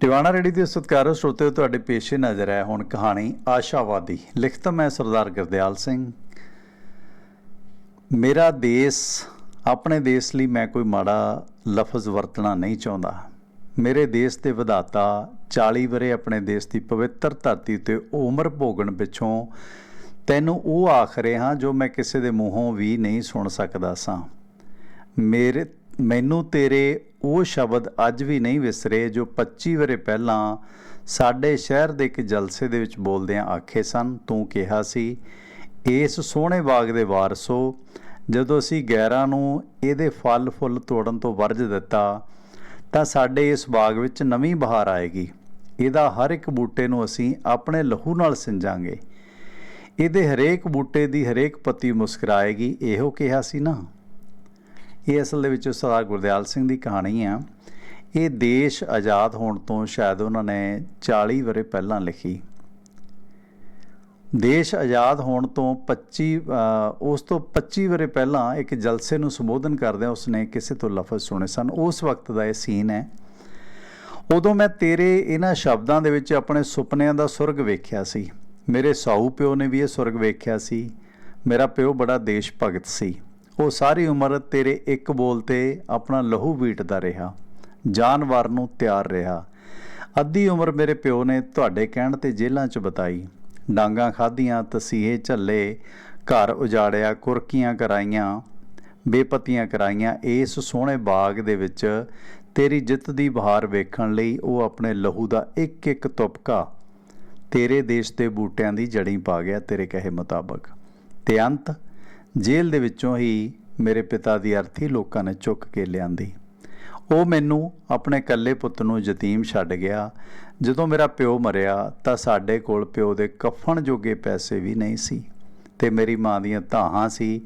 Tiwana ready ਦੇ ਸਤਿਕਾਰ ਸਰੋਤੇ ਤੁਹਾਡੇ ਪੇਸ਼ੇ ਨਜ਼ਰ ਹੈ ਹੁਣ ਕਹਾਣੀ ਆਸ਼ਾਵਾਦੀ, ਲਿਖਤ ਮੈਂ ਸਰਦਾਰ ਗੁਰਦਿਆਲ ਸਿੰਘ। ਮੇਰਾ ਦੇਸ਼, ਆਪਣੇ ਦੇਸ਼ ਲਈ ਮੈਂ ਕੋਈ ਮਾੜਾ ਲਫ਼ਜ਼ ਵਰਤਣਾ ਨਹੀਂ ਚਾਹੁੰਦਾ। ਮੇਰੇ ਦੇਸ਼ ਦੇ ਵਿਧਾਤਾ 40 ਵਰੇ ਆਪਣੇ ਦੇਸ਼ ਦੀ ਪਵਿੱਤਰ ਧਰਤੀ ਤੇ ਉਮਰ ਭੋਗਣ ਪਿੱਛੋਂ ਤੈਨੂੰ ਉਹ ਆਖ ਰਿਹਾ ਜੋ ਮੈਂ ਕਿਸੇ ਦੇ ਮੂੰਹੋਂ ਵੀ ਨਹੀਂ ਸੁਣ ਸਕਦਾ ਸਾਂ। ਮੇਰੇ ਮੈਨੂੰ ਤੇਰੇ ਉਹ ਸ਼ਬਦ ਅੱਜ ਵੀ ਨਹੀਂ ਵਿਸਰੇ ਜੋ 25 ਵਰੇ ਪਹਿਲਾਂ ਸਾਡੇ ਸ਼ਹਿਰ ਦੇ ਇੱਕ ਜਲਸੇ ਦੇ ਵਿੱਚ ਬੋਲਦਿਆਂ ਆਖੇ ਸਨ, ਤੂੰ ਕਿਹਾ ਸੀ, ਇਸ ਸੋਹਣੇ ਬਾਗ ਦੇ ਵਾਰਸੋ, ਜਦੋਂ ਅਸੀਂ ਗੈਰਾਂ ਨੂੰ ਇਹਦੇ ਫਲ ਫੁੱਲ ਤੋੜਨ ਤੋਂ ਵਰਜ ਦਿੱਤਾ, ਤਾਂ ਸਾਡੇ ਇਸ ਬਾਗ ਵਿੱਚ ਨਵੀਂ ਬਹਾਰ ਆਏਗੀ। ਇਹਦਾ ਹਰ ਇੱਕ ਬੂਟੇ ਨੂੰ ਅਸੀਂ ਆਪਣੇ ਲਹੂ ਨਾਲ ਸਿੰਜਾਂਗੇ। ਇਹਦੇ ਹਰੇਕ ਬੂਟੇ ਦੀ ਹਰੇਕ ਪੱਤੀ ਮੁਸਕਰਾਏਗੀ, ਇਹੋ ਕਿਹਾ ਸੀ ਨਾ। ਇਹ ਅਸਲ ਦੇ ਵਿੱਚ ਸਰਦਾਰ ਗੁਰਦਿਆਲ ਸਿੰਘ ਦੀ ਕਹਾਣੀ ਆ। ਇਹ ਦੇਸ਼ ਆਜ਼ਾਦ ਹੋਣ ਤੋਂ ਸ਼ਾਇਦ ਉਹਨਾਂ ਨੇ 40 ਵਰੇ ਪਹਿਲਾਂ ਲਿਖੀ। ਦੇਸ਼ ਆਜ਼ਾਦ ਹੋਣ ਤੋਂ 25 ਉਸ ਤੋਂ 25 ਵਰੇ ਪਹਿਲਾਂ ਇੱਕ ਜਲਸੇ ਨੂੰ ਸੰਬੋਧਨ ਕਰਦਿਆਂ ਉਸਨੇ ਕਿਸੇ ਤੋਂ ਲਫ਼ਜ਼ ਸੁਣੇ ਸਨ। ਉਸ ਵਕਤ ਦਾ ਇਹ ਸੀਨ ਹੈ। ਉਦੋਂ ਮੈਂ ਤੇਰੇ ਇਹਨਾਂ ਸ਼ਬਦਾਂ ਦੇ ਵਿੱਚ ਆਪਣੇ ਸੁਪਨਿਆਂ ਦਾ ਸੁਰਗ ਵੇਖਿਆ ਸੀ। ਮੇਰੇ ਸਾਊ ਪਿਓ ਨੇ ਵੀ ਇਹ ਸੁਰਗ ਵੇਖਿਆ ਸੀ। ਮੇਰਾ ਪਿਓ ਬੜਾ ਦੇਸ਼ ਭਗਤ ਸੀ। ਉਹ ਸਾਰੀ ਉਮਰ ਤੇਰੇ ਇੱਕ ਬੋਲ ਤੇ ਆਪਣਾ ਲਹੂ ਵੀਟਦਾ ਰਿਹਾ, ਜਾਨਵਰ ਨੂੰ ਤਿਆਰ ਰਿਹਾ। ਅੱਧੀ ਉਮਰ ਮੇਰੇ ਪਿਓ ਨੇ ਤੁਹਾਡੇ ਕਹਿਣ ਤੇ ਜੇਲ੍ਹਾਂ 'ਚ ਬਤਾਈ। ਡਾਂਗਾ ਖਾਧੀਆਂ, ਤਸੀਹੇ ਝੱਲੇ, ਘਰ ਉਜਾੜਿਆ, ਕੁਰਕੀਆਂ ਕਰਾਈਆਂ, ਬੇਪਤੀਆਂ ਕਰਾਈਆਂ, ਇਸ ਸੋਹਣੇ ਬਾਗ ਦੇ ਵਿੱਚ ਤੇਰੀ ਜਿੱਤ ਦੀ ਬਹਾਰ ਵੇਖਣ ਲਈ ਉਹ ਆਪਣੇ ਲਹੂ ਦਾ ਇੱਕ ਇੱਕ ਤੁਪਕਾ ਤੇਰੇ ਦੇਸ਼ ਦੇ ਬੂਟਿਆਂ ਦੀ ਜੜੀ ਪਾ ਗਿਆ ਤੇਰੇ ਕਹੇ ਮੁਤਾਬਕ। ਤੇ ਅੰਤ ਜੇਲ੍ਹ ਦੇ ਵਿੱਚੋਂ ਹੀ ਮੇਰੇ ਪਿਤਾ ਦੀ ਅਰਥੀ ਲੋਕਾਂ ਨੇ ਚੁੱਕ ਕੇ ਲਿਆਂਦੀ। ਉਹ ਮੈਨੂੰ ਆਪਣੇ ਇਕੱਲੇ ਪੁੱਤ ਨੂੰ ਯਤੀਮ ਛੱਡ ਗਿਆ। ਜਦੋਂ ਮੇਰਾ ਪਿਓ ਮਰਿਆ ਤਾਂ ਸਾਡੇ ਕੋਲ ਪਿਓ ਦੇ ਕਫਨ ਜੋਗੇ ਪੈਸੇ ਵੀ ਨਹੀਂ ਸੀ ਤੇ ਮੇਰੀ ਮਾਂ ਦੀਆਂ ਧਾਹਾਂ ਸੀ,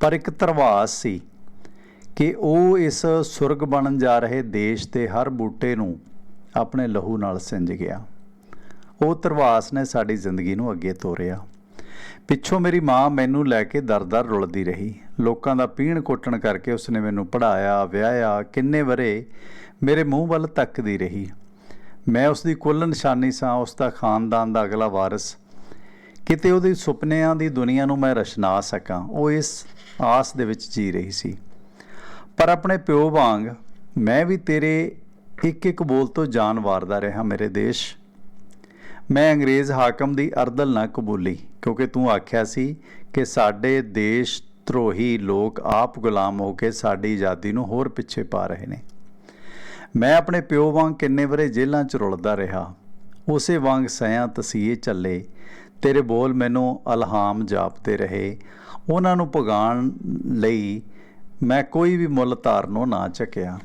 ਪਰ ਇੱਕ ਤਰਵਾਸ ਸੀ ਕਿ ਉਹ ਇਸ ਸੁਰਗ ਬਣਨ ਜਾ ਰਹੇ ਦੇਸ਼ ਦੇ ਹਰ ਬੂਟੇ ਨੂੰ ਆਪਣੇ ਲਹੂ ਨਾਲ ਸਿੰਜ ਗਿਆ। ਉਹ ਤਰਵਾਸ ਨੇ ਸਾਡੀ ਜ਼ਿੰਦਗੀ ਨੂੰ ਅੱਗੇ ਤੋਰਿਆ। ਪਿੱਛੋਂ ਮੇਰੀ ਮਾਂ ਮੈਨੂੰ ਲੈ ਕੇ ਦਰ-ਦਰ ਰੁਲਦੀ ਰਹੀ। ਲੋਕਾਂ ਦਾ ਪੀਣ ਕੋਟਣ ਕਰਕੇ ਉਸਨੇ ਮੈਨੂੰ ਪੜਾਇਆ ਵਿਆਹਿਆ, ਕਿੰਨੇ ਵਰੇ ਮੇਰੇ ਮੂੰਹ ਵੱਲ ਤੱਕਦੀ ਰਹੀ। ਮੈਂ ਉਸ ਦੀ ਕੁੱਲ ਨਿਸ਼ਾਨੀ ਸਾਂ, ਉਸ ਦਾ ਖਾਨਦਾਨ ਦਾ ਅਗਲਾ ਵਾਰਿਸ। ਕਿਤੇ ਉਹਦੇ ਸੁਪਨਿਆਂ ਦੀ ਦੁਨੀਆ ਨੂੰ ਮੈਂ ਰਚਨਾ ਸਕਾਂ, ਉਹ ਇਸ ਆਸ ਦੇ ਵਿੱਚ ਜੀ ਰਹੀ ਸੀ। ਪਰ ਆਪਣੇ ਪਿਓ ਵਾਂਗ ਮੈਂ ਵੀ ਤੇਰੇ ਇੱਕ ਇੱਕ ਬੋਲ ਤੋਂ ਜਾਨ ਵਾਰਦਾ ਰਿਹਾ, ਮੇਰੇ ਦੇਸ਼ ਮੈਂ ਅੰਗਰੇਜ਼ ਹਾਕਮ ਦੀ ਅਰਦਲ ਨਾ ਕਬੂਲੀ, ਕਿਉਂਕਿ ਤੂੰ ਆਖਿਆ ਸੀ ਕਿ ਸਾਡੇ ਦੇਸ਼ ਧਰੋਹੀ ਲੋਕ ਆਪ ਗੁਲਾਮ ਹੋ ਕੇ ਸਾਡੀ ਆਜ਼ਾਦੀ ਨੂੰ ਹੋਰ ਪਿੱਛੇ ਪਾ ਰਹੇ ਨੇ। ਮੈਂ ਆਪਣੇ ਪਿਓ ਵਾਂਗ ਕਿੰਨੇ ਵਰੇ ਜੇਲ੍ਹਾਂ 'ਚ ਰੁਲਦਾ ਰਿਹਾ। ਉਸੇ ਵਾਂਗ ਸਿਆਂ ਤਸੀਹੇ ਚੱਲੇ। ਤੇਰੇ ਬੋਲ ਮੈਨੂੰ ਅਲਹਾਮ ਜਾਪਦੇ ਰਹੇ। ਉਹਨਾਂ ਨੂੰ ਪੁਗਾਉਣ ਲਈ ਮੈਂ ਕੋਈ ਵੀ ਮੁੱਲ ਧਾਰਨੋਂ ਨਾ ਚੱਕਿਆ।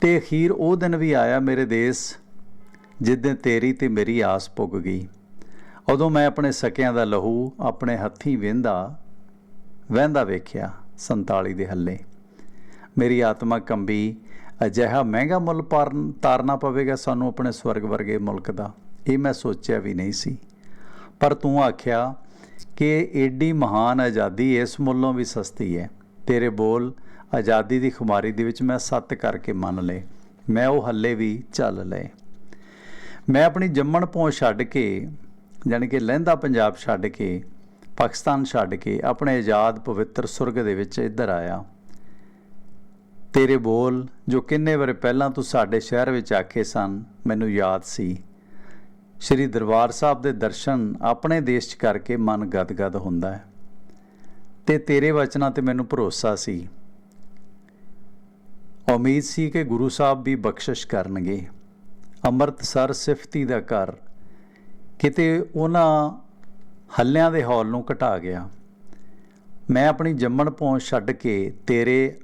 ਤੇ ਅਖੀਰ ਉਹ ਦਿਨ ਵੀ ਆਇਆ ਮੇਰੇ ਦੇਸ਼ ਜਿੱਦਾਂ ਤੇਰੀ ਤੇ ਮੇਰੀ ਆਸ ਪੁੱਗ ਗਈ, ਉਦੋਂ ਮੈਂ ਆਪਣੇ ਸਕਿਆਂ ਦਾ ਲਹੂ, ਆਪਣੇ ਹੱਥੀਂ ਵਹਿੰਦਾ ਵਹਿੰਦਾ ਵੇਖਿਆ 47 ਦੇ ਹੱਲੇ। ਮੇਰੀ ਆਤਮਾ ਕੰਬੀ, ਅਜਿਹਾ ਮਹਿੰਗਾ ਮੁੱਲ ਪਾਰਨ, ਤਾਰਨਾ ਪਵੇਗਾ ਸਾਨੂੰ ਆਪਣੇ ਸਵਰਗ ਵਰਗੇ ਮੁਲਕ ਦਾ, ਇਹ ਮੈਂ ਸੋਚਿਆ ਵੀ ਨਹੀਂ ਸੀ। ਪਰ ਤੂੰ ਆਖਿਆ ਕਿ ਏਡੀ ਮਹਾਨ ਆਜ਼ਾਦੀ ਇਸ ਮੁੱਲੋਂ ਵੀ ਸਸਤੀ ਹੈ। ਤੇਰੇ ਬੋਲ ਆਜ਼ਾਦੀ ਦੀ ਖੁਮਾਰੀ ਦੇ ਵਿੱਚ ਮੈਂ ਸੱਤ ਕਰਕੇ ਮੰਨ ਲਏ। ਮੈਂ ਉਹ ਹੱਲੇ ਵੀ ਚੱਲ ਲਏ। ਮੈਂ ਆਪਣੀ ਜੰਮਣ ਪਹੁੰਚ ਛੱਡ ਕੇ ਯਾਨੀ ਕਿ ਲਹਿੰਦਾ ਪੰਜਾਬ ਛੱਡ ਕੇ, ਪਾਕਿਸਤਾਨ ਛੱਡ ਕੇ ਆਪਣੇ ਆਜ਼ਾਦ ਪਵਿੱਤਰ ਸੁਰਗ ਦੇ ਵਿੱਚ ਇੱਧਰ ਆਇਆ। ਤੇਰੇ ਬੋਲ, ਜੋ ਕਿੰਨੇ ਵਾਰ ਪਹਿਲਾਂ ਤੂੰ ਸਾਡੇ ਸ਼ਹਿਰ ਵਿੱਚ ਆਖੇ ਸਨ, ਮੈਨੂੰ ਯਾਦ ਸੀ। ਸ਼੍ਰੀ ਦਰਬਾਰ ਸਾਹਿਬ ਦੇ ਦਰਸ਼ਨ ਆਪਣੇ ਦੇਸ਼ 'ਚ ਕਰਕੇ ਮਨ ਗਦਗਦ ਹੁੰਦਾ ਹੈ। ਤੇ ਤੇਰੇ ਵਚਨਾਂ ਤੇ ਮੈਨੂੰ ਭਰੋਸਾ ਸੀ। ਉਮੀਦ ਸੀ ਕਿ ਗੁਰੂ ਸਾਹਿਬ ਵੀ ਬਖਸ਼ਿਸ਼ ਕਰਨਗੇ। ਅੰਮ੍ਰਿਤਸਰ ਸਿਫਤੀ ਦਾ ਘਰ ਕਿਤੇ ਉਹਨਾਂ ਹੱਲਿਆਂ ਦੇ ਹੌਲ ਨੂੰ ਘਟਾ ਗਿਆ। ਮੈਂ ਆਪਣੀ ਜੰਮਣ ਪਹੁੰਚ ਛੱਡ ਕੇ ਤੇਰੇ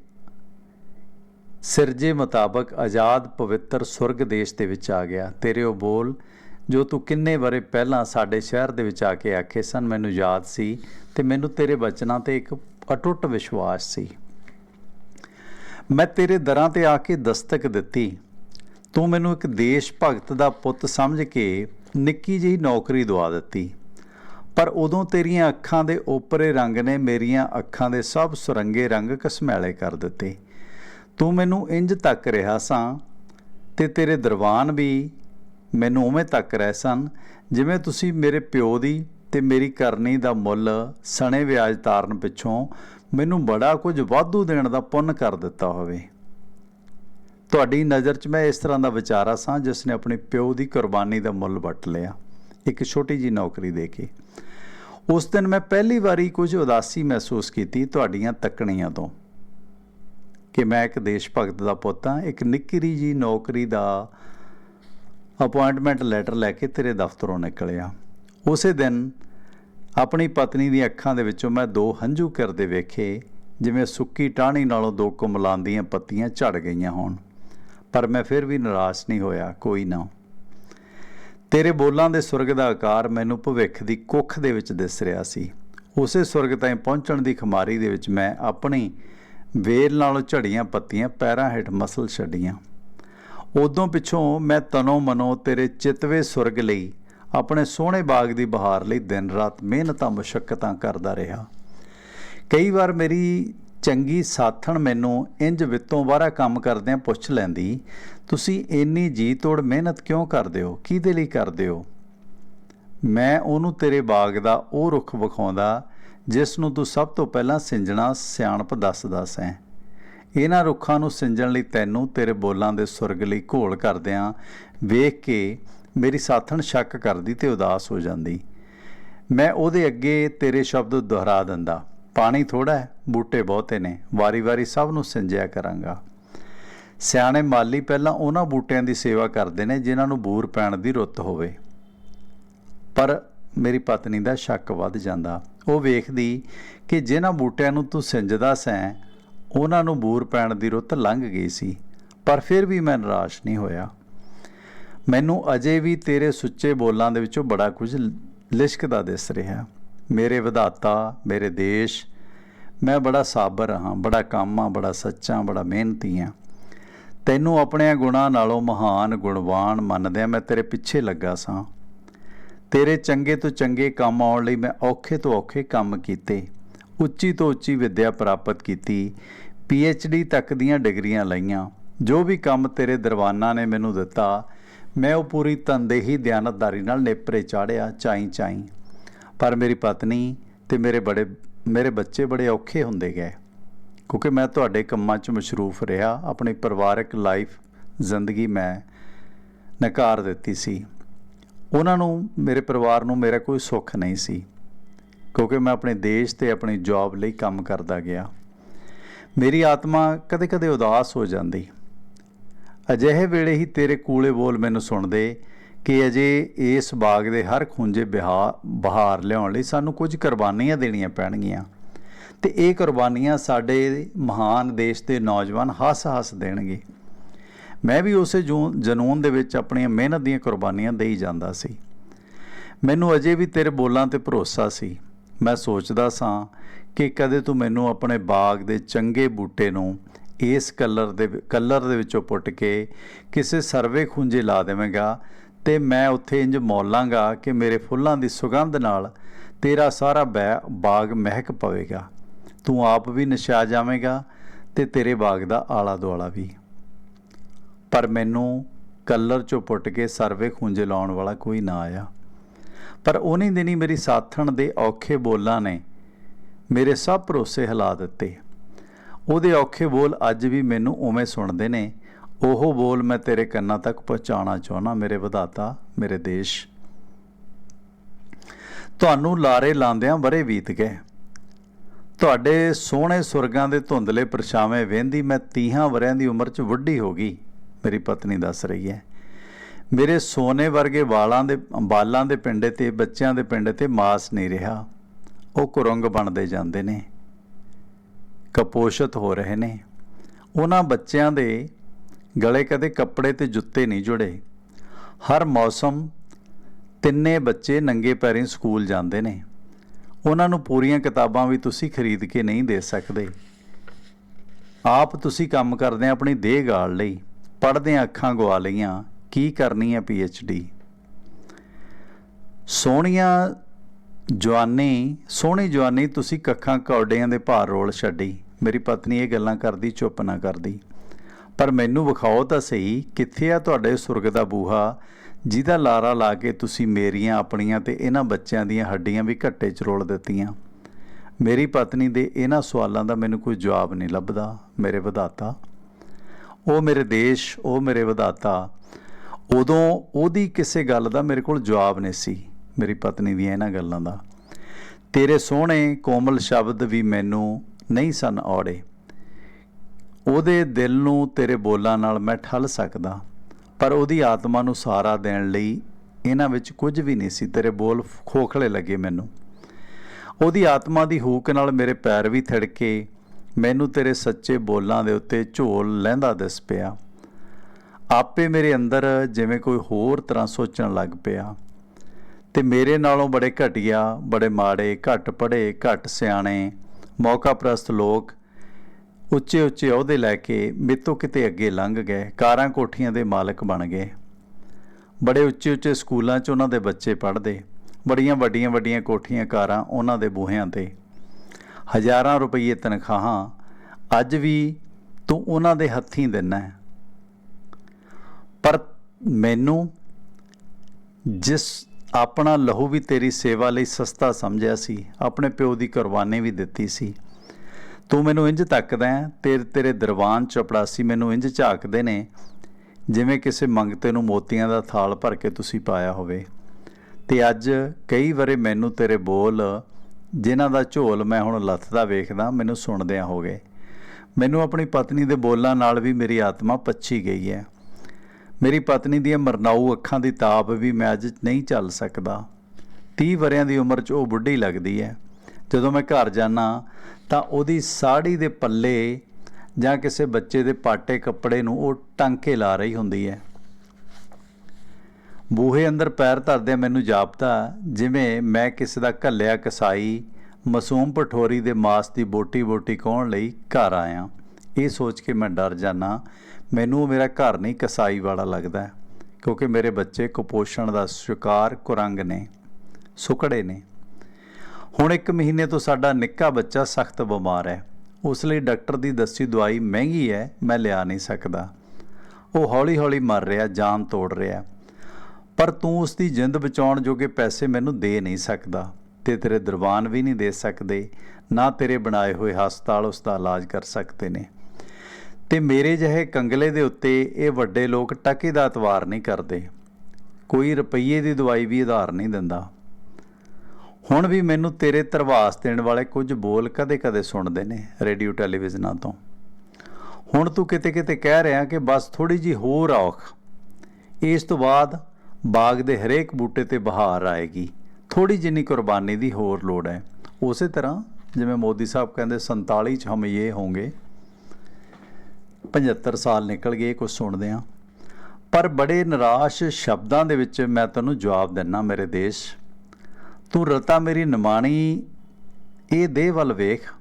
ਸਿਰਜੇ ਮੁਤਾਬਕ ਆਜ਼ਾਦ ਪਵਿੱਤਰ ਸੁਰਗ ਦੇਸ਼ ਦੇ ਵਿੱਚ ਆ ਗਿਆ। ਤੇਰੇ ਉਹ ਬੋਲ ਜੋ ਤੂੰ ਕਿੰਨੇ ਵਰੇ ਪਹਿਲਾਂ ਸਾਡੇ ਸ਼ਹਿਰ ਦੇ ਵਿੱਚ ਆ ਕੇ ਆਖੇ ਸਨ, ਮੈਨੂੰ ਯਾਦ ਸੀ ਤੇ ਮੈਨੂੰ ਤੇਰੇ ਬਚਨਾਂ ਤੇ ਇੱਕ ਅਟੁੱਟ ਵਿਸ਼ਵਾਸ ਸੀ। ਮੈਂ ਤੇਰੇ ਦਰਾਂ ਤੇ ਆ ਕੇ ਦਸਤਕ ਦਿੱਤੀ। ਤੂੰ ਮੈਨੂੰ ਇੱਕ ਦੇਸ਼ ਭਗਤ ਦਾ ਪੁੱਤ ਸਮਝ ਕੇ ਨਿੱਕੀ ਜਿਹੀ ਨੌਕਰੀ ਦਵਾ ਦਿੱਤੀ। ਪਰ ਉਦੋਂ ਤੇਰੀਆਂ ਅੱਖਾਂ ਦੇ ਓਪਰੇ ਰੰਗ ਨੇ ਮੇਰੀਆਂ ਅੱਖਾਂ ਦੇ ਸਭ ਸੁਰੰਗੇ ਰੰਗ ਕਸਮੈਲੇ ਕਰ ਦਿੱਤੇ। ਤੂੰ ਮੈਨੂੰ ਇੰਜ ਤੱਕ ਰਿਹਾ ਸਾਂ ਤੇ ਤੇਰੇ ਦਰਬਾਨ ਵੀ ਮੈਨੂੰ ਉਵੇਂ ਤੱਕ ਰਹੇ ਸਨ ਜਿਵੇਂ ਤੁਸੀਂ ਮੇਰੇ ਪਿਓ ਦੀ ਤੇ ਮੇਰੀ ਕਰਨੀ ਦਾ ਮੁੱਲ ਸਣੇ ਵਿਆਜ ਤਾਰਨ ਪਿੱਛੋਂ ਮੈਨੂੰ ਬੜਾ ਕੁਝ ਵਾਧੂ ਦੇਣ ਦਾ ਪੁੰਨ ਕਰ ਦਿੱਤਾ ਹੋਵੇ। ਤੁਹਾਡੀ ਨਜ਼ਰ 'ਚ ਮੈਂ ਇਸ ਤਰ੍ਹਾਂ ਦਾ ਵਿਚਾਰਾ ਸਾਂ, ਜਿਸ ਨੇ ਆਪਣੇ ਪਿਓ ਦੀ ਕੁਰਬਾਨੀ ਦਾ ਮੁੱਲ ਵਟ ਲਿਆ। ਇੱਕ ਛੋਟੀ ਜੀ ਨੌਕਰੀ ਦੇ ਕੇ। ਉਸ ਦਿਨ ਮੈਂ ਪਹਿਲੀ ਵਾਰੀ ਕੁਝ ਉਦਾਸੀ ਮਹਿਸੂਸ ਕੀਤੀ ਤੁਹਾਡੀਆਂ ਤੱਕਣੀਆਂ ਤੋਂ। ਕਿ ਮੈਂ ਇੱਕ ਦੇਸ਼ ਭਗਤ ਦਾ ਪੁੱਤ ਹਾਂ ਇੱਕ ਨਿੱਕਰੀ ਜੀ ਨੌਕਰੀ ਦਾ ਅਪਾਇੰਟਮੈਂਟ ਲੈਟਰ ਲੈ ਕੇ ਤੇਰੇ ਦਫ਼ਤਰੋਂ ਨਿਕਲਿਆ। ਉਸੇ ਦਿਨ ਆਪਣੀ ਪਤਨੀ ਦੀਆਂ ਅੱਖਾਂ ਦੇ ਵਿੱਚੋਂ ਮੈਂ ਦੋ ਹੰਝੂ ਕਰਦੇ ਵੇਖੇ, ਜਿਵੇਂ ਸੁੱਕੀ ਟਾਹਣੀ ਨਾਲੋਂ ਦੋ ਕੁਮਲਾਂ ਦੀਆਂ ਪੱਤੀਆਂ ਝੜ ਗਈਆਂ ਹੋਣ। ਪਰ ਮੈਂ ਫਿਰ ਵੀ ਨਿਰਾਸ਼ ਨਹੀਂ ਹੋਇਆ, ਕੋਈ ਨਾ। ਤੇਰੇ ਬੋਲਾਂ ਦੇ ਸੁਰਗ ਦਾ ਆਕਾਰ ਮੈਨੂੰ ਭਵਿੱਖ ਦੀ ਕੁੱਖ ਦੇ ਵਿੱਚ ਦਿਸ ਰਿਹਾ ਸੀ। ਉਸੇ ਸੁਰਗ ਤਾਈਂ ਪਹੁੰਚਣ ਦੀ ਖਮਾਰੀ ਦੇ ਵਿੱਚ ਮੈਂ ਆਪਣੀ ਵੇਲ ਨਾਲੋਂ ਝੜੀਆਂ ਪੱਤੀਆਂ ਪੈਰਾਂ ਹੇਠ ਮਸਲ ਛੱਡੀਆਂ। ਉਦੋਂ ਪਿੱਛੋਂ ਮੈਂ ਤਨੋ ਮਨੋ ਤੇਰੇ ਚਿਤਵੇ ਸੁਰਗ ਲਈ, ਆਪਣੇ ਸੋਹਣੇ ਬਾਗ ਦੀ ਬਹਾਰ ਲਈ ਦਿਨ ਰਾਤ ਮਿਹਨਤਾਂ ਮੁਸ਼ਕਲਾਂ ਕਰਦਾ ਰਿਹਾ। ਕਈ ਵਾਰ ਮੇਰੀ ਚੰਗੀ ਸਾਥਣ ਮੈਨੂੰ ਇੰਜ ਵਿੱਤੋਂ ਬਾਹਰਾ ਕੰਮ ਕਰਦਿਆਂ ਪੁੱਛ ਲੈਂਦੀ, ਤੁਸੀਂ ਇੰਨੀ ਜੀ ਤੋੜ ਮਿਹਨਤ ਕਿਉਂ ਕਰਦੇ ਹੋ? ਕਿਹਦੇ ਲਈ ਕਰਦੇ ਹੋ? ਮੈਂ ਉਹਨੂੰ ਤੇਰੇ ਬਾਗ ਦਾ ਉਹ ਰੁੱਖ ਵਿਖਾਉਂਦਾ, ਜਿਸ ਨੂੰ ਤੂੰ ਸਭ ਤੋਂ ਪਹਿਲਾਂ ਸਿੰਜਣਾ ਸਿਆਣਪ ਦੱਸਦਾ ਸੈਂ। ਇਹਨਾਂ ਰੁੱਖਾਂ ਨੂੰ ਸਿੰਜਣ ਲਈ ਤੈਨੂੰ ਤੇਰੇ ਬੋਲਾਂ ਦੇ ਸੁਰਗ ਲਈ ਘੋਲ ਕਰਦਿਆਂ ਵੇਖ ਕੇ ਮੇਰੀ ਸਾਥਣ ਸ਼ੱਕ ਕਰਦੀ ਤੇ ਉਦਾਸ ਹੋ ਜਾਂਦੀ। ਮੈਂ ਉਹਦੇ ਅੱਗੇ ਤੇਰੇ ਸ਼ਬਦ ਦੁਹਰਾ ਦਿੰਦਾ। ਪਾਣੀ ਥੋੜਾ ਹੈ, ਬੂਟੇ ਬਹੁਤੇ ਨੇ ਵਾਰੀ-ਵਾਰੀ ਸਭ ਨੂੰ ਸਿੰਜਿਆ ਕਰਾਂਗਾ। ਸਿਆਣੇ ਮਾਲੀ ਪਹਿਲਾਂ ਉਹਨਾਂ ਬੂਟਿਆਂ ਦੀ ਸੇਵਾ ਕਰਦੇ ਨੇ, ਜਿਨ੍ਹਾਂ ਨੂੰ ਬੂਰ ਪੈਣ ਦੀ ਰੁੱਤ ਹੋਵੇ। ਪਰ ਮੇਰੀ ਪਤਨੀ ਦਾ ਸ਼ੱਕ ਵੱਧ ਜਾਂਦਾ। ਉਹ ਵੇਖਦੀ ਕਿ ਜਿਨ੍ਹਾਂ ਬੂਟਿਆਂ ਨੂੰ ਤੂੰ ਸਿੰਜਦਾ ਸੈਂ, ਉਹਨਾਂ ਨੂੰ ਬੂਰ ਪੈਣ ਦੀ ਰੁੱਤ ਲੰਘ ਗਈ ਸੀ, ਪਰ ਫਿਰ ਵੀ ਮੈਂ ਨਿਰਾਸ਼ ਨਹੀਂ ਹੋਇਆ। ਮੈਨੂੰ ਅਜੇ ਵੀ ਤੇਰੇ ਸੁੱਚੇ ਬੋਲਾਂ ਦੇ ਵਿੱਚੋਂ ਬੜਾ ਕੁਝ ਲਿਸ਼ਕਦਾ ਦਿਸ ਰਿਹਾ। ਮੇਰੇ ਵਿਧਾਤਾ, ਮੇਰੇ ਦੇਸ਼, ਮੈਂ ਬੜਾ ਸਾਬਰ ਹਾਂ ਬੜਾ ਕਾਮਾ ਬੜਾ ਸੱਚਾ, ਬੜਾ ਮਿਹਨਤੀ ਹਾਂ ਤੈਨੂੰ ਆਪਣੇ ਗੁਣਾਂ ਨਾਲੋਂ ਮਹਾਨ, ਗੁਣਵਾਨ ਮੰਨਦਿਆਂ ਮੈਂ ਤੇਰੇ ਪਿੱਛੇ ਲੱਗਾ ਸਾਂ। ਤੇਰੇ ਚੰਗੇ ਤੋਂ ਚੰਗੇ ਕੰਮ ਆਉਣ ਲਈ ਮੈਂ ਔਖੇ ਤੋਂ ਔਖੇ ਕੰਮ ਕੀਤੇ, ਉੱਚੀ ਤੋਂ ਉੱਚੀ ਵਿੱਦਿਆ ਪ੍ਰਾਪਤ ਕੀਤੀ ਪੀ ਐਚ ਡੀ ਤੱਕ ਦੀਆਂ ਡਿਗਰੀਆਂ ਲਈਆਂ। ਜੋ ਵੀ ਕੰਮ ਤੇਰੇ ਦਰਵਾਨਾ ਨੇ ਮੈਨੂੰ ਦਿੱਤਾ, ਮੈਂ ਉਹ ਪੂਰੀ ਤਨਦੇਹੀ ਦਿਆਨਤਦਾਰੀ ਨਾਲ ਨੇਪਰੇ ਚਾੜਿਆ ਚਾਈ ਚਾਈ ਪਰ ਮੇਰੀ ਪਤਨੀ ਤੇ ਮੇਰੇ ਬੜੇ, ਮੇਰੇ ਬੱਚੇ ਬੜੇ ਔਖੇ ਹੁੰਦੇ ਗਏ। ਕਿਉਂਕਿ ਮੈਂ ਤੁਹਾਡੇ ਕੰਮਾਂ 'ਚ ਮਸ਼ਰੂਫ ਰਿਹਾ, ਆਪਣੀ ਪਰਿਵਾਰਕ ਲਾਈਫ, ਜ਼ਿੰਦਗੀ ਮੈਂ ਨਕਾਰ ਦਿੱਤੀ ਸੀ। ਉਹਨਾਂ ਨੂੰ, ਮੇਰੇ ਪਰਿਵਾਰ ਨੂੰ ਮੇਰਾ ਕੋਈ ਸੁੱਖ ਨਹੀਂ ਸੀ। ਕਿਉਂਕਿ ਮੈਂ ਆਪਣੇ ਦੇਸ਼ ਤੇ ਆਪਣੀ ਜੌਬ ਲਈ ਕੰਮ ਕਰਦਾ ਗਿਆ। ਮੇਰੀ ਆਤਮਾ ਕਦੇ-ਕਦੇ ਉਦਾਸ ਹੋ ਜਾਂਦੀ। ਅਜਿਹੇ ਵੇਲੇ ਹੀ ਤੇਰੇ ਕੂਲੇ ਬੋਲ ਮੈਨੂੰ ਸੁਣਦੇ ਕਿ ਅਜੇ ਇਸ ਬਾਗ ਦੇ ਹਰ ਖੁੰਝੇ ਬਿਹਾ, ਬਹਾਰ ਲਿਆਉਣ ਲਈ ਸਾਨੂੰ ਕੁਝ ਕੁਰਬਾਨੀਆਂ ਦੇਣੀਆਂ ਪੈਣਗੀਆਂ। ਤੇ ਇਹ ਕੁਰਬਾਨੀਆਂ ਸਾਡੇ ਮਹਾਨ ਦੇਸ਼ ਦੇ ਨੌਜਵਾਨ ਹੱਸ-ਹੱਸ ਦੇਣਗੇ। ਮੈਂ ਵੀ ਉਸੇ ਜੂ- ਜਨੂਨ ਦੇ ਵਿੱਚ ਆਪਣੀਆਂ ਮਿਹਨਤ ਦੀਆਂ ਕੁਰਬਾਨੀਆਂ ਦੇਈ ਜਾਂਦਾ ਸੀ। ਮੈਨੂੰ ਅਜੇ ਵੀ ਤੇਰੇ ਬੋਲਾਂ ਤੇ ਭਰੋਸਾ ਸੀ। ਮੈਂ ਸੋਚਦਾ ਸਾਂ ਕਿ ਕਦੇ ਤੂੰ ਮੈਨੂੰ ਆਪਣੇ ਬਾਗ ਦੇ ਚੰਗੇ ਬੂਟੇ ਨੂੰ ਇਸ ਕਲਰ ਦੇ ਕਲਰ ਦੇ ਵਿੱਚੋਂ ਪੁੱਟ ਕੇ ਕਿਸੇ ਸਰਵੇ ਖੁੰਝੇ ਲਾ ਦੇਵੇਂਗਾ ਤੇ ਮੈਂ ਉੱਥੇ ਇੰਜ ਮੌਲਾਂਗਾ ਕਿ ਮੇਰੇ ਫੁੱਲਾਂ ਦੀ ਸੁਗੰਧ ਨਾਲ ਤੇਰਾ ਸਾਰਾ ਬੈ- ਬਾਗ ਮਹਿਕ ਪਵੇਗਾ। ਤੂੰ ਆਪ ਵੀ ਨਸ਼ਾ ਜਾਵੇਂਗਾ ਤੇ ਤੇਰੇ ਬਾਗ ਦਾ ਆਲਾ ਦੁਆਲਾ ਵੀ। ਪਰ ਮੈਨੂੰ ਕਲਰ ਚੋਂ ਪੁੱਟ ਕੇ ਸਰਵੇ ਖੁੰਝੇ ਲਾਉਣ ਵਾਲਾ ਕੋਈ ਨਾ ਆਇਆ। ਪਰ ਉਹਨੇ ਦਿਨੀ ਮੇਰੀ ਸਾਥਣ ਦੇ ਔਖੇ ਬੋਲਾਂ ਨੇ ਮੇਰੇ ਸਭ ਭਰੋਸੇ ਹਿਲਾ ਦਿੱਤੇ। ਉਹਦੇ ਔਖੇ ਬੋਲ ਅੱਜ ਵੀ ਮੈਨੂੰ ਉਵੇਂ ਸੁਣਦੇ ਨੇ ਉਹ ਬੋਲ ਮੈਂ ਤੇਰੇ ਕੰਨਾਂ ਤੱਕ ਪਹੁੰਚਾਉਣਾ ਚਾਹੁੰਦਾ, ਮੇਰੇ ਵਿਧਾਤਾ, ਮੇਰੇ ਦੇਸ਼। ਤੁਹਾਨੂੰ ਲਾਰੇ ਲਾਉਂਦਿਆਂ ਬਰੇ ਬੀਤ ਗਏ। ਤੁਹਾਡੇ ਸੋਹਣੇ ਸੁਰਗਾਂ ਦੇ ਧੁੰਦਲੇ ਪਰਛਾਵੇਂ ਵੇਂਦੀ ਮੈਂ 30 ਵਰਿਆਂ ਦੀ ਉਮਰ 'ਚ ਵੱਡੀ ਹੋ ਗਈ, ਮੇਰੀ ਪਤਨੀ ਦੱਸ ਰਹੀ ਹੈ। ਮੇਰੇ ਸੋਨੇ ਵਰਗੇ ਵਾਲਾਂ ਦੇ ਬਾਲਾਂ ਦੇ ਪਿੰਡੇ ਤੇ, ਬੱਚਿਆਂ ਦੇ ਪਿੰਡੇ ਤੇ ਮਾਸ ਨਹੀਂ ਰਿਹਾ। ਉਹ ਕੁਰੰਗ ਬਣਦੇ ਜਾਂਦੇ ਨੇ। ਕਪੋਸ਼ਤ ਹੋ ਰਹੇ ਨੇ। ਉਹਨਾਂ ਬੱਚਿਆਂ ਦੇ ਗਲੇ ਕਦੇ ਕੱਪੜੇ ਤੇ ਜੁੱਤੇ ਨਹੀਂ ਜੁੜੇ। ਹਰ ਮੌਸਮ ਤਿੰਨੇ ਬੱਚੇ ਨੰਗੇ ਪੈਰੀਂ ਸਕੂਲ ਜਾਂਦੇ ਨੇ। ਉਹਨਾਂ ਨੂੰ ਪੂਰੀਆਂ ਕਿਤਾਬਾਂ ਵੀ ਤੁਸੀਂ ਖਰੀਦ ਕੇ ਨਹੀਂ ਦੇ ਸਕਦੇ। ਆਪ ਤੁਸੀਂ ਕੰਮ ਕਰਦੇ ਆ ਆਪਣੀ ਦੇਹ ਗਾਲ ਲਈ। ਪੜ੍ਹਦੇ ਆ ਅੱਖਾਂ ਗਵਾ ਲਈਆਂ। ਕੀ ਕਰਨੀ ਹੈ ਪੀ ਐਚ ਡੀ ਸੋਹਣੀਆਂ ਜਵਾਨੀ, ਸੋਹਣੀ ਜਵਾਨੀ ਤੁਸੀਂ ਕੱਖਾਂ ਕੌਡਿਆਂ ਦੇ ਭਾਰ ਰੋਲ ਛੱਡੀ। ਮੇਰੀ ਪਤਨੀ ਇਹ ਗੱਲਾਂ ਕਰਦੀ, ਚੁੱਪ ਨਾ ਕਰਦੀ। ਪਰ ਮੈਨੂੰ ਵਿਖਾਓ ਤਾਂ ਸਹੀ, ਕਿੱਥੇ ਆ ਤੁਹਾਡੇ ਸੁਰਗ ਦਾ ਬੂਹਾ? ਜਿਹਦਾ ਲਾਰਾ ਲਾ ਕੇ ਤੁਸੀਂ ਮੇਰੀਆਂ, ਆਪਣੀਆਂ ਤੇ ਇਹਨਾਂ ਬੱਚਿਆਂ ਦੀਆਂ ਹੱਡੀਆਂ ਵੀ ਘੱਟੇ 'ਚ ਰੋਲ ਦਿੱਤੀਆਂ। ਮੇਰੀ ਪਤਨੀ ਦੇ ਇਹਨਾਂ ਸਵਾਲਾਂ ਦਾ ਮੈਨੂੰ ਕੋਈ ਜਵਾਬ ਨਹੀਂ ਲੱਭਦਾ, ਮੇਰੇ ਵਿਧਾਤਾ। ਉਹ ਮੇਰੇ ਦੇਸ਼, ਉਹ ਮੇਰੇ ਵਿਧਾਤਾ। ਉਦੋਂ ਉਹਦੀ ਕਿਸੇ ਗੱਲ ਦਾ ਮੇਰੇ ਕੋਲ ਜਵਾਬ ਨਹੀਂ ਸੀ, ਮੇਰੀ ਪਤਨੀ ਦੀਆਂ ਇਹਨਾਂ ਗੱਲਾਂ ਦਾ। ਤੇਰੇ ਸੋਹਣੇ ਕੋਮਲ ਸ਼ਬਦ ਵੀ ਮੈਨੂੰ ਨਹੀਂ ਸਨ ਔੜੇ। ਉਹਦੇ ਦਿਲ ਨੂੰ ਤੇਰੇ ਬੋਲਾਂ ਨਾਲ ਮੈਂ ਠੱਲ ਸਕਦਾ, ਪਰ ਉਹਦੀ ਆਤਮਾ ਨੂੰ ਸਹਾਰਾ ਦੇਣ ਲਈ ਇਹਨਾਂ ਵਿੱਚ ਕੁਝ ਵੀ ਨਹੀਂ ਸੀ। ਤੇਰੇ ਬੋਲ ਖੋਖਲੇ ਲੱਗੇ ਮੈਨੂੰ। ਉਹਦੀ ਆਤਮਾ ਦੀ ਹੂਕ ਨਾਲ ਮੇਰੇ ਪੈਰ ਵੀ ਥੜਕੇ, ਮੈਨੂੰ ਤੇਰੇ ਸੱਚੇ ਬੋਲਾਂ ਦੇ ਉੱਤੇ ਝੋਲ ਲਹਿੰਦਾ ਦਿਸ ਪਿਆ। ਆਪੇ ਮੇਰੇ ਅੰਦਰ ਜਿਵੇਂ ਕੋਈ ਹੋਰ ਤਰ੍ਹਾਂ ਸੋਚਣ ਲੱਗ ਪਿਆ। ਤੇ ਮੇਰੇ ਨਾਲੋਂ ਬੜੇ ਘਟੀਆ, ਬੜੇ ਮਾੜੇ, ਘੱਟ ਪੜ੍ਹੇ, ਘੱਟ ਸਿਆਣੇ, ਮੌਕਾ ਪ੍ਰਸਤ ਲੋਕ ਉੱਚੇ ਉੱਚੇ ਅਹੁਦੇ ਲੈ ਕੇ ਮੇਤੋਂ ਕਿਤੇ ਅੱਗੇ ਲੰਘ ਗਏ। ਕਾਰਾਂ ਕੋਠੀਆਂ ਦੇ ਮਾਲਕ ਬਣ ਗਏ। ਬੜੇ ਉੱਚੇ ਉੱਚੇ ਸਕੂਲਾਂ 'ਚ ਉਹਨਾਂ ਦੇ ਬੱਚੇ ਪੜ੍ਹਦੇ। ਬੜੀਆਂ ਵੱਡੀਆਂ ਵੱਡੀਆਂ ਕੋਠੀਆਂ ਕਾਰਾਂ ਉਹਨਾਂ ਦੇ ਬੂਹਿਆਂ ਤੇ। ਹਜ਼ਾਰਾਂ ਰੁਪਏ ਤਨਖਾਹਾਂ। ਅੱਜ ਵੀ ਤੂੰ ਉਹਨਾਂ ਦੇ ਹੱਥੀਂ ਦਿੰਨਾ ਪਰ ਮੈਨੂੰ ਜਿਸ ਆਪਣਾ ਲਹੂ ਵੀ ਤੇਰੀ ਸੇਵਾ ਲਈ ਸਸਤਾ ਸਮਝਿਆ ਸੀ, ਆਪਣੇ ਪਿਓ ਦੀ ਕੁਰਬਾਨੀ ਵੀ ਦਿੱਤੀ ਸੀ। ਤੂੰ ਮੈਨੂੰ ਇੰਜ ਤੱਕਦਾ ਹੈ, ਤੇਰੇ ਤੇਰੇ ਦਰਬਾਨ ਚਪੜਾਸੀ ਮੈਨੂੰ ਇੰਜ ਝਾਕਦੇ ਨੇ ਜਿਵੇਂ ਕਿਸੇ ਮੰਗਤੇ ਨੂੰ ਮੋਤੀਆਂ ਦਾ ਥਾਲ ਭਰ ਕੇ ਤੁਸੀਂ ਪਾਇਆ ਹੋਵੇ। ਤੇ ਅੱਜ ਕਈ ਵਾਰੇ ਮੈਨੂੰ ਤੇਰੇ ਬੋਲ ਜਿਨ੍ਹਾਂ ਦਾ ਝੋਲ ਮੈਂ ਹੁਣ ਲੱਥਦਾ ਵੇਖਦਾ ਮੈਨੂੰ ਸੁਣਦਿਆਂ ਹੋ ਗਏ। ਮੈਨੂੰ ਆਪਣੀ ਪਤਨੀ ਦੇ ਬੋਲਾਂ ਨਾਲ ਵੀ ਮੇਰੀ ਆਤਮਾ ਪੱਛੀ ਗਈ ਹੈ। ਮੇਰੀ ਪਤਨੀ ਦੀਆਂ ਮਰਨਾਊ ਅੱਖਾਂ ਦੀ ਤਾਪ ਵੀ ਮੈਂ ਅੱਜ ਨਹੀਂ ਚੱਲ ਸਕਦਾ। 30 ਵਰਿਆਂ ਦੀ ਉਮਰ 'ਚ ਉਹ ਬੁੱਢੀ ਲੱਗਦੀ ਹੈ। ਜਦੋਂ ਮੈਂ ਘਰ ਜਾਣਾ ਤਾਂ ਉਹਦੀ ਸਾੜੀ ਦੇ ਪੱਲੇ ਜਾਂ ਕਿਸੇ ਬੱਚੇ ਦੇ ਪਾਟੇ ਕੱਪੜੇ ਨੂੰ ਉਹ ਟਾਂਕੇ ਲਾ ਰਹੀ ਹੁੰਦੀ ਹੈ। ਬੂਹੇ ਅੰਦਰ ਪੈਰ ਧਰਦਿਆਂ ਮੈਨੂੰ ਜਾਪਦਾ, ਜਿਵੇਂ ਮੈਂ ਕਿਸੇ ਦਾ ਘੱਲਿਆ ਕਸਾਈ, ਮਾਸੂਮ ਪਠੋਰੀ ਦੇ ਮਾਸ ਦੀ ਬੋਟੀ ਬੋਟੀ ਕੌਣ ਲਈ ਘਰ ਆਇਆ। ਇਹ ਸੋਚ ਕੇ ਮੈਂ ਡਰ ਜਾਣਾ ਮੈਨੂੰ ਮੇਰਾ ਘਰ ਨਹੀਂ, ਕਸਾਈ ਵਾਲਾ ਲੱਗਦਾ, ਕਿਉਂਕਿ ਮੇਰੇ ਬੱਚੇ ਕੁਪੋਸ਼ਣ ਦਾ ਸ਼ਿਕਾਰ ਕੁਰੰਗ ਨੇ, ਸੁਕੜੇ ਨੇ। ਹੁਣ ਇੱਕ ਮਹੀਨੇ ਤੋਂ ਸਾਡਾ ਨਿੱਕਾ ਬੱਚਾ ਸਖਤ ਬਿਮਾਰ ਹੈ। ਉਸ ਲਈ ਡਾਕਟਰ ਦੀ ਦੱਸੀ ਦਵਾਈ ਮਹਿੰਗੀ ਹੈ, ਮੈਂ ਲਿਆ ਨਹੀਂ ਸਕਦਾ। ਉਹ ਹੌਲੀ-ਹੌਲੀ ਮਰ ਰਿਹਾ, ਜਾਨ ਤੋੜ ਰਿਹਾ ਪਰ ਤੂੰ ਉਸ ਦੀ ਜਿੰਦ ਬਚਾਉਣ ਜੋਗੇ ਪੈਸੇ ਮੈਨੂੰ ਦੇ ਨਹੀਂ ਸਕਦਾ। ਤੇ ਤੇਰੇ ਦਰਬਾਨ ਵੀ ਨਹੀਂ ਦੇ ਸਕਦੇ, ਨਾ ਤੇਰੇ ਬਣਾਏ ਹੋਏ ਹਸਪਤਾਲ ਉਸ ਦਾ ਇਲਾਜ ਕਰ ਸਕਦੇ ਨੇ। ਤੇ ਮੇਰੇ ਜਿਹੇ ਕੰਗਲੇ ਦੇ ਉੱਤੇ ਇਹ ਵੱਡੇ ਲੋਕ ਟਕੇ ਦਾ ਇਤਵਾਰ ਨਹੀਂ ਕਰਦੇ। ਕੋਈ ਰੁਪਈਏ ਦੀ ਦਵਾਈ ਵੀ ਆਧਾਰ ਨਹੀਂ ਦਿੰਦਾ। ਹੁਣ ਵੀ ਮੈਨੂੰ ਤੇਰੇ ਤਰਵਾਸ ਦੇਣ ਵਾਲੇ ਕੁਝ ਬੋਲ ਕਦੇ-ਕਦੇ ਸੁਣਦੇ ਨੇ ਰੇਡੀਓ ਟੈਲੀਵਿਜ਼ਨਾਂ ਤੋਂ। ਹੁਣ ਤੂੰ ਕਿਤੇ-ਕਿਤੇ ਕਹਿ ਰਿਹਾ ਕਿ ਬਸ ਥੋੜੀ ਜੀ ਹੋਰ ਔਖ। ਇਸ ਤੋਂ ਬਾਅਦ ਬਾਗ ਦੇ ਹਰੇਕ ਬੂਟੇ ਤੇ ਬਹਾਰ ਆਏਗੀ। ਥੋੜੀ ਜਿੰਨੀ ਕੁਰਬਾਨੀ ਦੀ ਹੋਰ ਲੋੜ ਹੈ। ਉਸੇ ਤਰ੍ਹਾਂ ਜਿਵੇਂ ਮੋਦੀ ਸਾਹਿਬ ਕਹਿੰਦੇ 47 ਚ ਹਮ ਇਹ ਹੋਗੇ। 75 ਸਾਲ ਨਿਕਲ ਗਏ ਕੁਝ ਸੁਣਦੇ ਆ ਪਰ ਬੜੇ ਨਿਰਾਸ਼ ਸ਼ਬਦਾਂ ਦੇ ਵਿੱਚ ਮੈਂ ਤੈਨੂੰ ਜਵਾਬ ਦਿੰਨਾ ਮੇਰੇ ਦੇਸ਼। ਤੂੰ ਰਤਾ ਮੇਰੀ ਨਿਮਾਣੀ, ਇਹ ਦੇਹ ਵੱਲ ਵੇਖ,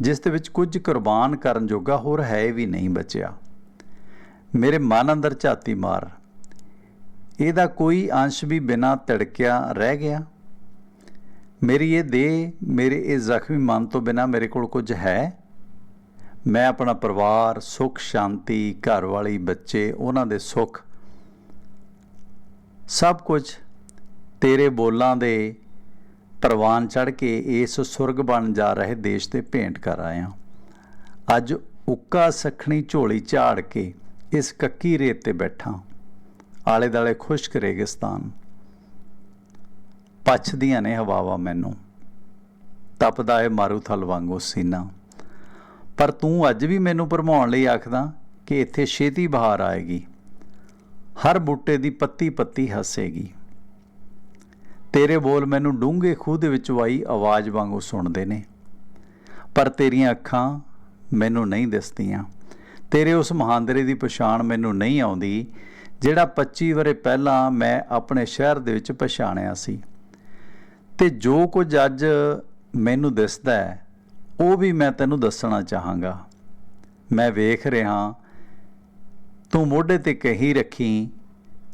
ਜਿਸ ਦੇ ਵਿੱਚ ਕੁਝ ਕੁਰਬਾਨ ਕਰਨ ਜੋਗਾ ਹੋਰ ਹੈ ਵੀ ਨਹੀਂ ਬਚਿਆ। ਮੇਰੇ ਮਨ ਅੰਦਰ ਝਾਤੀ ਮਾਰ, ਇਹਦਾ ਕੋਈ ਅੰਸ਼ ਵੀ ਬਿਨਾ ਤੜਕਿਆ ਰਹਿ ਗਿਆ। ਮੇਰੀ ਇਹ ਦੇਹ, ਮੇਰੇ ਇਹ ਜ਼ਖਮੀ ਮਨ ਤੋਂ ਬਿਨਾ ਮੇਰੇ ਕੋਲ ਕੁਝ ਹੈ? ਮੈਂ ਆਪਣਾ ਪਰਿਵਾਰ, ਸੁਖ, ਸ਼ਾਂਤੀ, ਘਰ ਵਾਲੀ, ਬੱਚੇ, ਉਹਨਾਂ ਦੇ ਸੁਖ, ਸਭ ਕੁਝ ਤੇਰੇ ਬੋਲਾਂ ਦੇ ਪ੍ਰਵਾਨ ਚੜ ਕੇ ਇਸ ਸੁਰਗ ਬਣ ਜਾ ਰਹੇ ਦੇਸ਼ ਤੇ ਭੇਂਟ ਕਰ ਆਇਆ। ਅੱਜ ਉੱਕਾ ਸਖਣੀ ਝੋਲੀ ਝਾੜ ਕੇ ਇਸ ਕੱਕੀ ਰੇਤ ਤੇ ਬੈਠਾ। ਆਲੇ ਦਾਲੇ ਖੁਸ਼ਕ ਰੇਗਿਸਤਾਨ। ਪੱਛਦੀਆਂ ਨੇ ਹਵਾਵਾਂ ਮੈਨੂੰ। ਤਪਦਾ ਏ ਮਾਰੂਥਲ ਵਾਂਗੂ ਸੀਨਾ। ਪਰ ਤੂੰ ਅੱਜ ਵੀ ਮੈਨੂੰ ਭਰਮਾਉਣ ਲਈ ਆਖਦਾ ਕਿ ਇੱਥੇ ਛੇਤੀ ਬਹਾਰ ਆਏਗੀ। ਹਰ ਬੂਟੇ ਦੀ ਪੱਤੀ ਪੱਤੀ ਹੱਸੇਗੀ। ਤੇਰੇ ਬੋਲ ਮੈਨੂੰ ਡੂੰਘੇ ਖੂਹ ਦੇ ਵਿੱਚ ਆਈ ਆਵਾਜ਼ ਵਾਂਗੂ ਸੁਣਦੇ ਨੇ। ਪਰ ਤੇਰੀਆਂ ਅੱਖਾਂ ਮੈਨੂੰ ਨਹੀਂ ਦਿਸਦੀਆਂ। ਤੇਰੇ ਉਸ ਮਹਾਂਦਰੇ ਦੀ ਪਛਾਣ ਮੈਨੂੰ ਨਹੀਂ ਆਉਂਦੀ, ਜਿਹੜਾ 25 ਵਰੇ ਪਹਿਲਾਂ ਮੈਂ ਆਪਣੇ ਸ਼ਹਿਰ ਦੇ ਵਿੱਚ ਪਛਾਣਿਆ ਸੀ। ਤੇ ਜੋ ਕੁਝ ਅੱਜ ਮੈਨੂੰ ਦਿਸਦਾ ਹੈ, ਉਹ ਵੀ ਮੈਂ ਤੈਨੂੰ ਦੱਸਣਾ ਚਾਹਾਂਗਾ। ਮੈਂ ਵੇਖ ਰਿਹਾ ਤੂੰ ਮੋਢੇ ਤੇ ਕਹੀ ਰੱਖੀ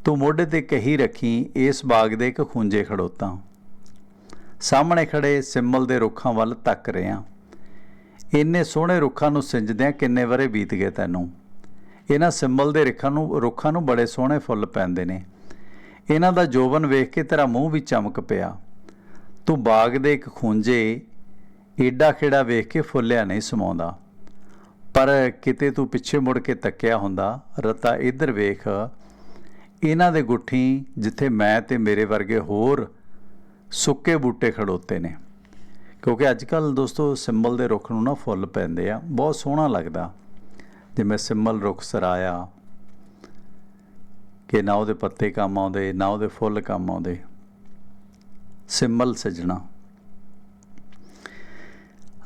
ਤੂੰ ਮੋਢੇ ਤੇ ਕਹੀ ਰੱਖੀ, ਇਸ ਬਾਗ ਦੇ ਇੱਕ ਖੁੰਝੇ ਖੜੋਤਾ। ਸਾਹਮਣੇ ਖੜੇ ਸਿੰਮਲ ਦੇ ਰੁੱਖਾਂ ਵੱਲ ਤੱਕ ਰਿਆਂ ਇੰਨੇ ਸੋਹਣੇ ਰੁੱਖਾਂ ਨੂੰ ਸਿੰਜਦਿਆਂ ਕਿੰਨੇ ਵਰੇ ਬੀਤ ਗਏ ਤੈਨੂੰ। ਇਹਨਾਂ ਸਿੰਬਲ ਦੇ ਰੁੱਖਾਂ ਨੂੰ ਰੁੱਖਾਂ ਨੂੰ ਬੜੇ ਸੋਹਣੇ ਫੁੱਲ ਪੈਂਦੇ ਨੇ। ਇਹਨਾਂ ਦਾ ਜੋਬਨ ਵੇਖ ਕੇ ਤੇਰਾ ਮੂੰਹ ਵੀ ਚਮਕ ਪਿਆ। ਤੂੰ ਬਾਗ ਦੇ ਇੱਕ ਖੂੰਜੇ ਏਡਾ ਖੇੜਾ ਵੇਖ ਕੇ ਫੁੱਲਿਆ ਨਹੀਂ ਸਮਾਉਂਦਾ। ਪਰ ਕਿਤੇ ਤੂੰ ਪਿੱਛੇ ਮੁੜ ਕੇ ਤੱਕਿਆ ਹੁੰਦਾ, ਰਤਾ ਇੱਧਰ ਵੇਖ ਇਹਨਾਂ ਦੇ ਗੁੱਠੀ ਜਿੱਥੇ ਮੈਂ ਤੇ ਮੇਰੇ ਵਰਗੇ ਹੋਰ ਸੁੱਕੇ ਬੂਟੇ ਖੜੋਤੇ ਨੇ। ਕਿਉਂਕਿ ਅੱਜ ਕੱਲ ਦੋਸਤੋ ਸਿੰਬਲ ਦੇ ਰੁੱਖ ਨੂੰ ਨਾ ਫੁੱਲ ਪੈਂਦੇ ਆ। ਬਹੁਤ ਸੋਹਣਾ ਲੱਗਦਾ। ਜਿਵੇਂ ਸਿੰਬਲ ਰੁੱਖ ਸਰਾਇਆ ਕਿ ਨਾ ਉਹਦੇ ਪੱਤੇ ਕੰਮ ਆਉਂਦੇ, ਨਾ ਉਹਦੇ ਫੁੱਲ ਕੰਮ ਆਉਂਦੇ, ਸਿੰਬਲ ਸਜਣਾ।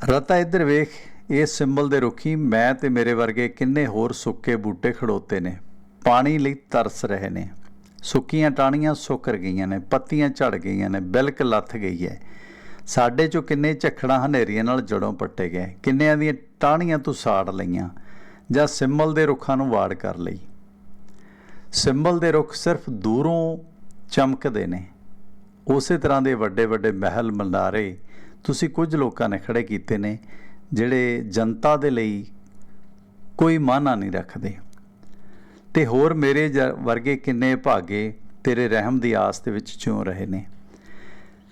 ਰਤਾ ਇੱਧਰ ਵੇਖ, ਇਹ ਸਿੰਬਲ ਦੇ ਰੁੱਖੀ ਮੈਂ ਤੇ ਮੇਰੇ ਵਰਗੇ ਕਿੰਨੇ ਹੋਰ ਸੁੱਕੇ ਬੂਟੇ ਖੜੋਤੇ ਨੇ। ਪਾਣੀ ਲਈ ਤਰਸ ਰਹੇ ਨੇ। ਸੁੱਕੀਆਂ ਟਾਹਣੀਆਂ ਸੁੱਕਰ ਗਈਆਂ ਨੇ, ਪੱਤੀਆਂ ਝੜ ਗਈਆਂ ਨੇ, ਬਿਲਕ ਲੱਥ ਗਈ ਹੈ ਸਾਡੇ ਚੋਂ ਕਿੰਨੇ ਝਖੜਾਂ ਹਨੇਰੀਆਂ ਨਾਲ ਜੜੋਂ ਪੱਟੇ ਗਏ, ਕਿੰਨਿਆਂ ਦੀਆਂ ਟਾਹਣੀਆਂ ਤੂੰ ਸਾੜ ਲਈਆਂ, ਜਾਂ ਸਿੰਬਲ ਦੇ ਰੁੱਖਾਂ ਨੂੰ ਵਾੜ ਕਰ ਲਈ। ਸਿੰਬਲ ਦੇ ਰੁੱਖ ਸਿਰਫ ਦੂਰੋਂ ਚਮਕਦੇ ਨੇ। ਉਸੇ ਤਰ੍ਹਾਂ ਦੇ ਵੱਡੇ ਵੱਡੇ ਮਹਿਲ, ਮੰਡਾਰੇ, ਤੁਸੀਂ ਕੁਝ ਲੋਕਾਂ ਨੇ ਖੜੇ ਕੀਤੇ ਨੇ, ਜਿਹੜੇ ਜਨਤਾ ਦੇ ਲਈ ਕੋਈ ਮਾਨਾ ਨਹੀਂ ਰੱਖਦੇ। ਤੇ ਹੋਰ ਮੇਰੇ ਜ- ਵਰਗੇ ਕਿੰਨੇ ਭਾਗੇ ਤੇਰੇ ਰਹਿਮ ਦੀ ਆਸ ਦੇ ਵਿੱਚ ਜਿਉ ਰਹੇ ਨੇ।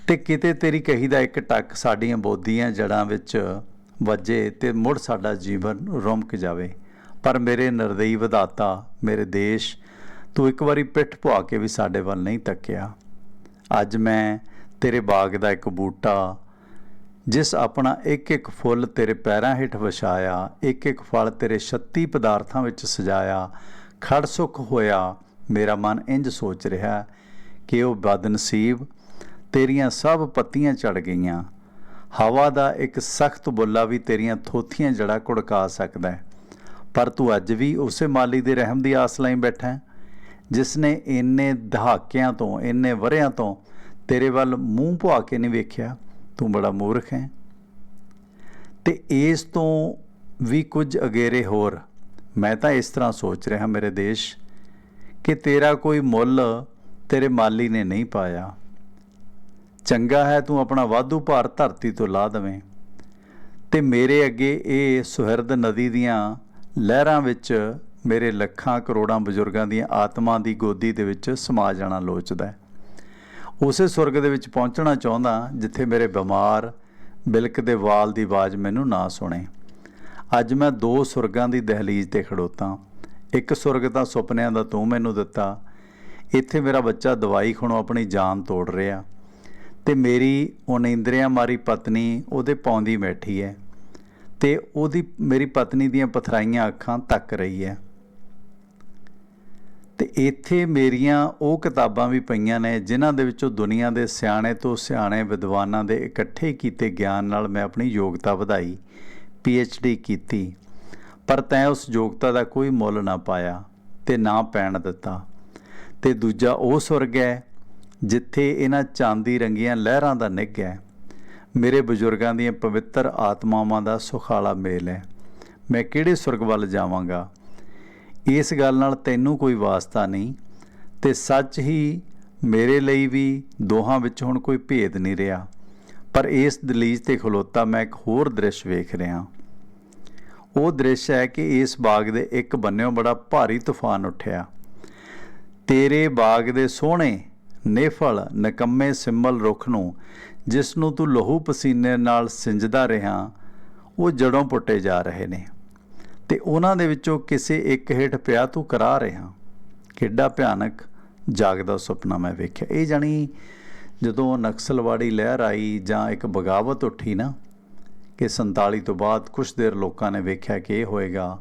ਤੇ ਕਿਤੇ ਤੇਰੀ ਕਹੀ ਦਾ ਇੱਕ ਟੱਕ ਸਾਡੀਆਂ ਬੋਧੀਆਂ ਜੜਾਂ ਵਿੱਚ ਵੱਜੇ ਤੇ ਮੁੜ ਸਾਡਾ ਜੀਵਨ ਰੁਮਕ ਜਾਵੇ। ਪਰ ਮੇਰੇ ਨਿਰਦਈ ਵਿਧਾਤਾ, ਮੇਰੇ ਦੇਸ਼, ਤੂੰ ਇੱਕ ਵਾਰੀ ਪਿੱਠ ਭੁਆ ਕੇ ਵੀ ਸਾਡੇ ਵੱਲ ਨਹੀਂ ਤੱਕਿਆ। ਅੱਜ ਮੈਂ ਤੇਰੇ ਬਾਗ ਦਾ ਇੱਕ ਬੂਟਾ, ਜਿਸ ਆਪਣਾ ਇੱਕ ਇੱਕ ਫੁੱਲ ਤੇਰੇ ਪੈਰਾਂ ਹੇਠ ਵਿਛਾਇਆ ਇੱਕ ਇੱਕ ਫਲ ਤੇਰੇ 36 ਪਦਾਰਥਾਂ ਵਿੱਚ ਸਜਾਇਆ ਖੜ ਸੁੱਖ ਹੋਇਆ, ਮੇਰਾ ਮਨ ਇੰਜ ਸੋਚ ਰਿਹਾ ਕਿ ਉਹ ਬਦਨਸੀਬ ਤੇਰੀਆਂ ਸਭ ਪੱਤੀਆਂ ਝੜ ਗਈਆਂ। ਹਵਾ ਦਾ ਇੱਕ ਸਖਤ ਬੁੱਲਾ ਵੀ ਤੇਰੀਆਂ ਥੋਥੀਆਂ ਜੜਾ ਕੁੜਕਾ ਸਕਦਾ ਹੈ। ਪਰ ਤੂੰ ਅੱਜ ਵੀ ਉਸੇ ਮਾਲੀ ਦੇ ਰਹਿਮ ਦੀ ਆਸ ਲਈ ਬੈਠਾ ਜਿਸ ਨੇ ਇੰਨੇ ਦਹਾਕਿਆਂ ਤੋਂ, ਇੰਨੇ ਵਰਿਆਂ ਤੋਂ ਤੇਰੇ ਵੱਲ ਮੂੰਹ ਭੁਆ ਕੇ ਨਹੀਂ ਵੇਖਿਆ, ਤੂੰ ਬੜਾ ਮੂਰਖ ਹੈ। ਤੇ ਇਸ ਤੋਂ ਵੀ ਕੁਝ ਅਗੇਰੇ ਹੋਰ ਮੈਂ ਤਾਂ ਇਸ ਤਰ੍ਹਾਂ ਸੋਚ ਰਿਹਾ ਮੇਰੇ ਦੇਸ਼, ਕਿ ਤੇਰਾ ਕੋਈ ਮੁੱਲ ਤੇਰੇ ਮਾਲੀ ਨੇ ਨਹੀਂ ਪਾਇਆ। ਚੰਗਾ ਹੈ ਤੂੰ ਆਪਣਾ ਵਾਧੂ ਭਾਰ ਧਰਤੀ ਤੋਂ ਲਾ ਦਵੇਂ। ਤੇ ਮੇਰੇ ਅੱਗੇ ਇਹ ਸੁਹਿਰਦ ਨਦੀ ਦੀਆਂ ਲਹਿਰਾਂ ਵਿੱਚ ਮੇਰੇ ਲੱਖਾਂ ਕਰੋੜਾਂ ਬਜ਼ੁਰਗਾਂ ਦੀਆਂ ਆਤਮਾ ਦੀ ਗੋਦੀ ਦੇ ਵਿੱਚ ਸਮਾ ਜਾਣਾ ਲੋਚਦਾ ਹੈ। ਉਸੇ ਸੁਰਗ ਦੇ ਵਿੱਚ ਪਹੁੰਚਣਾ ਚਾਹੁੰਦਾ ਜਿੱਥੇ ਮੇਰੇ ਬਿਮਾਰ ਬਿਲਕ ਦੇ ਵਾਲ ਦੀ ਆਵਾਜ਼ ਮੈਨੂੰ ਨਾ ਸੁਣੇ। ਅੱਜ ਮੈਂ ਦੋ ਸੁਰਗਾਂ ਦੀ ਦਹਲੀਜ਼ ਤੇ ਖੜੋਤਾ। ਇੱਕ ਸੁਰਗ ਤਾਂ ਸੁਪਨਿਆਂ ਦਾ ਤੂੰ ਮੈਨੂੰ ਦਿੱਤਾ। ਇੱਥੇ ਮੇਰਾ ਬੱਚਾ ਦਵਾਈ ਖਣੋ ਆਪਣੀ ਜਾਨ ਤੋੜ ਰਿਹਾ। ਤੇ ਮੇਰੀ ਉਨਿੰਦਰਿਆਂ ਮਾਰੀ ਪਤਨੀ ਉਹਦੇ ਪੌਂਦੀ ਬੈਠੀ ਹੈ ਤੇ ਉਹਦੀ, ਮੇਰੀ ਪਤਨੀ ਦੀਆਂ ਪਥਰਾਈਆਂ ਅੱਖਾਂ ਤੱਕ ਰਹੀ ਹੈ ਤੇ ਇੱਥੇ ਮੇਰੀਆਂ ਉਹ ਕਿਤਾਬਾਂ ਵੀ ਪਈਆਂ ਨੇ, ਜਿਨ੍ਹਾਂ ਦੇ ਵਿੱਚੋਂ ਦੁਨੀਆ ਦੇ ਸਿਆਣੇ ਤੋਂ ਸਿਆਣੇ ਵਿਦਵਾਨਾਂ ਦੇ ਇਕੱਠੇ ਕੀਤੇ ਗਿਆਨ ਨਾਲ ਮੈਂ ਆਪਣੀ ਯੋਗਤਾ ਵਧਾਈ। ਡੀ ਕੀਤੀ, ਪਰ ਤੈਂ ਉਸ ਯੋਗਤਾ ਦਾ ਕੋਈ ਮੁੱਲ ਨਾ ਪਾਇਆ ਤੇ ਨਾ ਪੈਣ ਦਿੱਤਾ। ਤੇ ਦੂਜਾ ਉਹ ਸੁਰਗ ਹੈ ਜਿੱਥੇ ਇਹਨਾਂ ਚਾਂਦੀ ਰੰਗੀਆਂ ਲਹਿਰਾਂ ਦਾ ਨਿੱਘ ਹੈ। ਮੇਰੇ ਬਜ਼ੁਰਗਾਂ ਦੀਆਂ ਪਵਿੱਤਰ ਆਤਮਾਵਾਂ ਦਾ ਸੁਖਾਲਾ ਮੇਲ ਹੈ। ਮੈਂ ਕਿਹੜੇ ਸੁਰਗ ਵੱਲ ਜਾਵਾਂਗਾ? ਇਸ ਗੱਲ ਨਾਲ ਤੈਨੂੰ ਕੋਈ ਵਾਸਤਾ ਨਹੀਂ ਤੇ ਸੱਚ ਹੀ ਮੇਰੇ ਲਈ ਵੀ ਦੋਹਾਂ ਵਿੱਚ ਹੁਣ ਕੋਈ ਭੇਦ ਨਹੀਂ ਰਿਹਾ। ਪਰ ਇਸ ਦਲੀਜ ਤੇ ਖਲੋਤਾ ਮੈਂ ਇੱਕ ਹੋਰ ਦ੍ਰਿਸ਼ ਵੇਖ ਰਿਹਾ। ਉਹ ਦ੍ਰਿਸ਼ ਹੈ ਕਿ ਇਸ ਬਾਗ ਦੇ ਇੱਕ ਬੰਨਿਓ ਬੜਾ ਭਾਰੀ ਤੂਫਾਨ ਉੱਠਿਆ। ਤੇਰੇ ਬਾਗ ਦੇ ਸੋਹਣੇ, ਨੇਫਲ, ਨਕੰਮੇ ਸਿੰਬਲ ਰੁੱਖ ਨੂੰ, ਜਿਸ ਨੂੰ ਤੂੰ ਲਹੂ ਪਸੀਨੇ ਨਾਲ ਸਿੰਜਦਾ ਰਿਹਾ, ਉਹ ਜੜੋਂ ਪੁੱਟੇ ਜਾ ਰਹੇ ਨੇ। ਤੇ ਉਹਨਾਂ ਦੇ ਵਿੱਚੋਂ ਕਿਸੇ ਇੱਕ ਹੇਠ ਪਿਆ ਤੂੰ ਕਰਾ ਰਿਹਾ। ਕਿੱਡਾ ਭਿਆਨਕ ਜਾਗਦਾ ਸੁਪਨਾ ਮੈਂ ਵੇਖਿਆ। ਇਹ ਜਾਣੀ ਜਦੋਂ ਨਕਸਲਵਾੜੀ ਲਹਿਰ ਆਈ ਜਾਂ ਇੱਕ ਬਗਾਵਤ ਉੱਠੀ ਨਾ, ਕਿ 47 ਤੋਂ ਬਾਅਦ ਕੁਝ ਦੇਰ ਲੋਕਾਂ ਨੇ ਵੇਖਿਆ ਕਿ ਇਹ ਹੋਏਗਾ,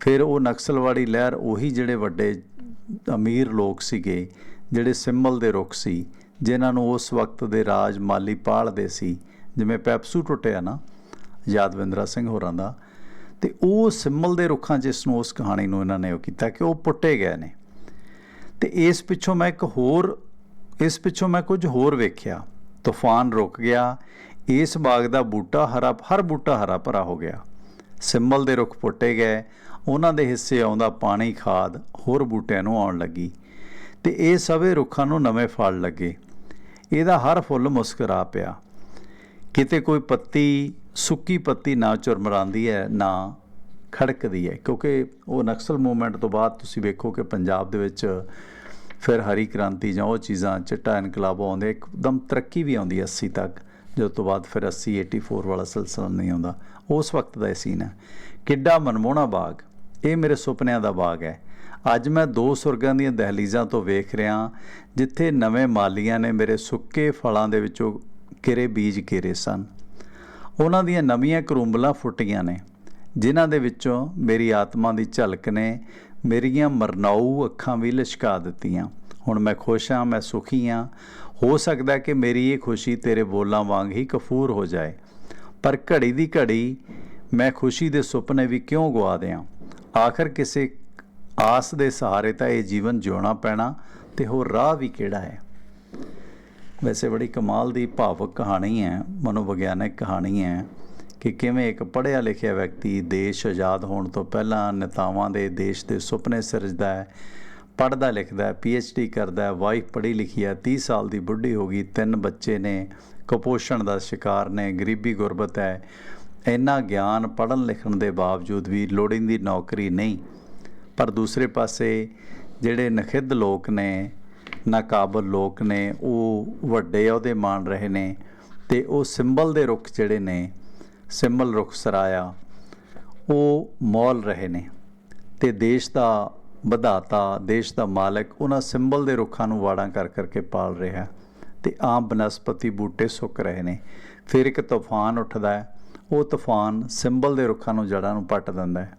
ਫਿਰ ਉਹ ਨਕਸਲਵਾੜੀ ਲਹਿਰ ਉਹੀ ਜਿਹੜੇ ਵੱਡੇ ਅਮੀਰ ਲੋਕ ਸੀਗੇ, ਜਿਹੜੇ ਸਿੰਬਲ ਦੇ ਰੁੱਖ ਸੀ, ਜਿਨ੍ਹਾਂ ਨੂੰ ਉਸ ਵਕਤ ਦੇ ਰਾਜ ਮਾਲੀ ਪਾਲਦੇ ਸੀ, ਜਿਵੇਂ ਪੈਪਸੂ ਟੁੱਟਿਆ ਨਾ ਯਾਦਵਿੰਦਰਾ ਸਿੰਘ ਹੋਰਾਂ ਦਾ, ਤੇ ਉਹ ਸਿੰਮਲ ਦੇ ਰੁੱਖਾਂ ਜਿਸ ਨੂੰ, ਉਸ ਕਹਾਣੀ ਨੂੰ ਇਹਨਾਂ ਨੇ ਉਹ ਕੀਤਾ ਕਿ ਉਹ ਪੁੱਟੇ ਗਏ ਨੇ। ਤੇ ਇਸ ਪਿੱਛੋਂ ਮੈਂ ਇੱਕ ਹੋਰ ਇਸ ਪਿੱਛੋਂ ਮੈਂ ਕੁਝ ਹੋਰ ਵੇਖਿਆ। ਤੂਫਾਨ ਰੁਕ ਗਿਆ। ਇਸ ਬਾਗ ਦਾ ਬੂਟਾ ਹਰਾ, ਹਰ ਬੂਟਾ ਹਰਾ ਭਰਾ ਹੋ ਗਿਆ। ਸਿੰਬਲ ਦੇ ਰੁੱਖ ਪੁੱਟੇ ਗਏ। ਉਹਨਾਂ ਦੇ ਹਿੱਸੇ ਆਉਂਦਾ ਪਾਣੀ, ਖਾਦ, ਹੋਰ ਬੂਟਿਆਂ ਨੂੰ ਆਉਣ ਲੱਗੀ। ਤੇ ਇਹ ਸਭੇ ਰੁੱਖਾਂ ਨੂੰ ਨਵੇਂ ਫਲ ਲੱਗੇ। ਇਹਦਾ ਹਰ ਫੁੱਲ ਮੁਸਕਰਾ ਪਿਆ। ਕਿਤੇ ਕੋਈ ਪੱਤੀ, ਸੁੱਕੀ ਪੱਤੀ ਨਾ ਚੁਰਮਰਾਂਦੀ ਹੈ, ਨਾ ਖੜਕਦੀ ਹੈ। ਕਿਉਂਕਿ ਉਹ ਨਕਸਲ ਮੂਵਮੈਂਟ ਤੋਂ ਬਾਅਦ ਤੁਸੀਂ ਵੇਖੋ ਕਿ ਪੰਜਾਬ ਦੇ ਵਿੱਚ ਫਿਰ ਹਰੀ ਕ੍ਰਾਂਤੀ ਜਾਂ ਉਹ ਚੀਜ਼ਾਂ, ਚਿੱਟਾ ਇਨਕਲਾਬ ਆਉਂਦੇ, ਇੱਕਦਮ ਤਰੱਕੀ ਵੀ ਆਉਂਦੀ ਹੈ 80 ਤੱਕ। ਜਦੋਂ ਤੋਂ ਬਾਅਦ ਫਿਰ 80 84 ਵਾਲਾ ਸਿਲਸਿਲਾ ਨਹੀਂ ਆਉਂਦਾ। ਉਸ ਵਕਤ ਦਾ ਇਹ ਸੀਨ ਹੈ। ਕਿੱਡਾ ਮਨਮੋਹਣਾ ਬਾਗ। ਇਹ ਮੇਰੇ ਸੁਪਨਿਆਂ ਦਾ ਬਾਗ ਹੈ। ਅੱਜ ਮੈਂ ਦੋ ਸੁਰਗਾਂ ਦੀਆਂ ਦਹਲੀਜ਼ਾਂ ਤੋਂ ਵੇਖ ਰਿਹਾ ਜਿੱਥੇ ਨਵੇਂ ਮਾਲੀਆਂ ਨੇ ਮੇਰੇ ਸੁੱਕੇ ਫਲਾਂ ਦੇ ਵਿੱਚੋਂ ਕਿਰੇ ਬੀਜ ਕਿਰੇ ਸਨ। ਉਹਨਾਂ ਦੀਆਂ ਨਵੀਆਂ ਕਰੂੰਬਲਾਂ ਫੁੱਟੀਆਂ ਨੇ, ਜਿਨ੍ਹਾਂ ਦੇ ਵਿੱਚੋਂ ਮੇਰੀ ਆਤਮਾ ਦੀ ਝਲਕ ਨੇ ਮੇਰੀਆਂ ਮਰਨਾਊ ਅੱਖਾਂ ਵੀ ਲਿਸ਼ਕਾ ਦਿੱਤੀਆਂ। ਹੁਣ ਮੈਂ ਖੁਸ਼ ਹਾਂ, ਮੈਂ ਸੁਖੀ ਹਾਂ। ਹੋ ਸਕਦਾ ਕਿ ਮੇਰੀ ਇਹ ਖੁਸ਼ੀ ਤੇਰੇ ਬੋਲਾਂ ਵਾਂਗ ਹੀ ਕਫੂਰ ਹੋ ਜਾਏ। ਪਰ ਘੜੀ ਦੀ ਘੜੀ ਮੈਂ ਖੁਸ਼ੀ ਦੇ ਸੁਪਨੇ ਵੀ ਕਿਉਂ ਗਵਾ ਦਿਆਂ? ਆਖਰ ਕਿਸੇ ਆਸ ਦੇ ਸਹਾਰੇ ਤਾਂ ਇਹ ਜੀਵਨ ਜਿਉਣਾ ਪੈਣਾ ਤੇ ਹੋਰ ਰਾਹ ਵੀ ਕਿਹੜਾ ਹੈ? ਵੈਸੇ ਬੜੀ ਕਮਾਲ ਦੀ ਭਾਵਕ ਕਹਾਣੀ ਹੈ, ਮਨੋਵਿਗਿਆਨਕ ਕਹਾਣੀ ਹੈ। ਕਿ ਕਿਵੇਂ ਇੱਕ ਪੜ੍ਹਿਆ ਲਿਖਿਆ ਵਿਅਕਤੀ ਦੇਸ਼ ਆਜ਼ਾਦ ਹੋਣ ਤੋਂ ਪਹਿਲਾਂ ਨੇਤਾਵਾਂ ਦੇ ਦੇਸ਼ ਦੇ ਸੁਪਨੇ ਸਿਰਜਦਾ ਹੈ, ਪੜ੍ਹਦਾ ਲਿਖਦਾ ਹੈ ਡੀ ਕਰਦਾ ਹੈ ਵਾਈਫ ਪੜ੍ਹੀ ਲਿਖੀ ਹੈ 30 ਸਾਲ ਦੀ ਬੁੱਢੀ ਹੋ ਗਈ, ਤਿੰਨ ਬੱਚੇ ਨੇ, ਕੁਪੋਸ਼ਣ ਦਾ ਸ਼ਿਕਾਰ ਨੇ, ਗਰੀਬੀ ਗੁਰਬਤ ਹੈ। ਇੰਨਾ ਗਿਆਨ ਪੜ੍ਹਨ ਲਿਖਣ ਦੇ ਬਾਵਜੂਦ ਵੀ ਲੋੜੀਂਦੀ ਨੌਕਰੀ ਨਹੀਂ। ਪਰ ਦੂਸਰੇ ਪਾਸੇ ਜਿਹੜੇ ਨਖਿੱਧ ਲੋਕ ਨੇ, ਨਾਕਾਬਲ ਲੋਕ ਨੇ, ਉਹ ਵੱਡੇ ਅਹੁਦੇ ਮਾਣ ਰਹੇ ਨੇ ਤੇ ਉਹ ਸਿੰਬਲ ਦੇ ਰੁੱਖ ਜਿਹੜੇ ਨੇ ਸਿੰਬਲ ਰੁੱਖ ਸਰਾਇਆ, ਉਹ ਮੌਲ ਰਹੇ ਨੇ ਤੇ ਦੇਸ਼ ਦਾ ਵਧਾਤਾ, ਦੇਸ਼ ਦਾ ਮਾਲਕ ਉਹਨਾਂ ਸਿੰਬਲ ਦੇ ਰੁੱਖਾਂ ਨੂੰ ਵਾੜਾਂ ਕਰ ਕਰਕੇ ਪਾਲ ਰਿਹਾ ਤੇ ਆਮ ਬਨਸਪਤੀ ਬੂਟੇ ਸੁੱਕ ਰਹੇ ਨੇ। ਫਿਰ ਇੱਕ ਤੂਫਾਨ ਉੱਠਦਾ ਹੈ, ਉਹ ਤੂਫਾਨ ਸਿੰਬਲ ਦੇ ਰੁੱਖਾਂ ਨੂੰ, ਜੜਾਂ ਨੂੰ ਪੱਟ ਦਿੰਦਾ ਹੈ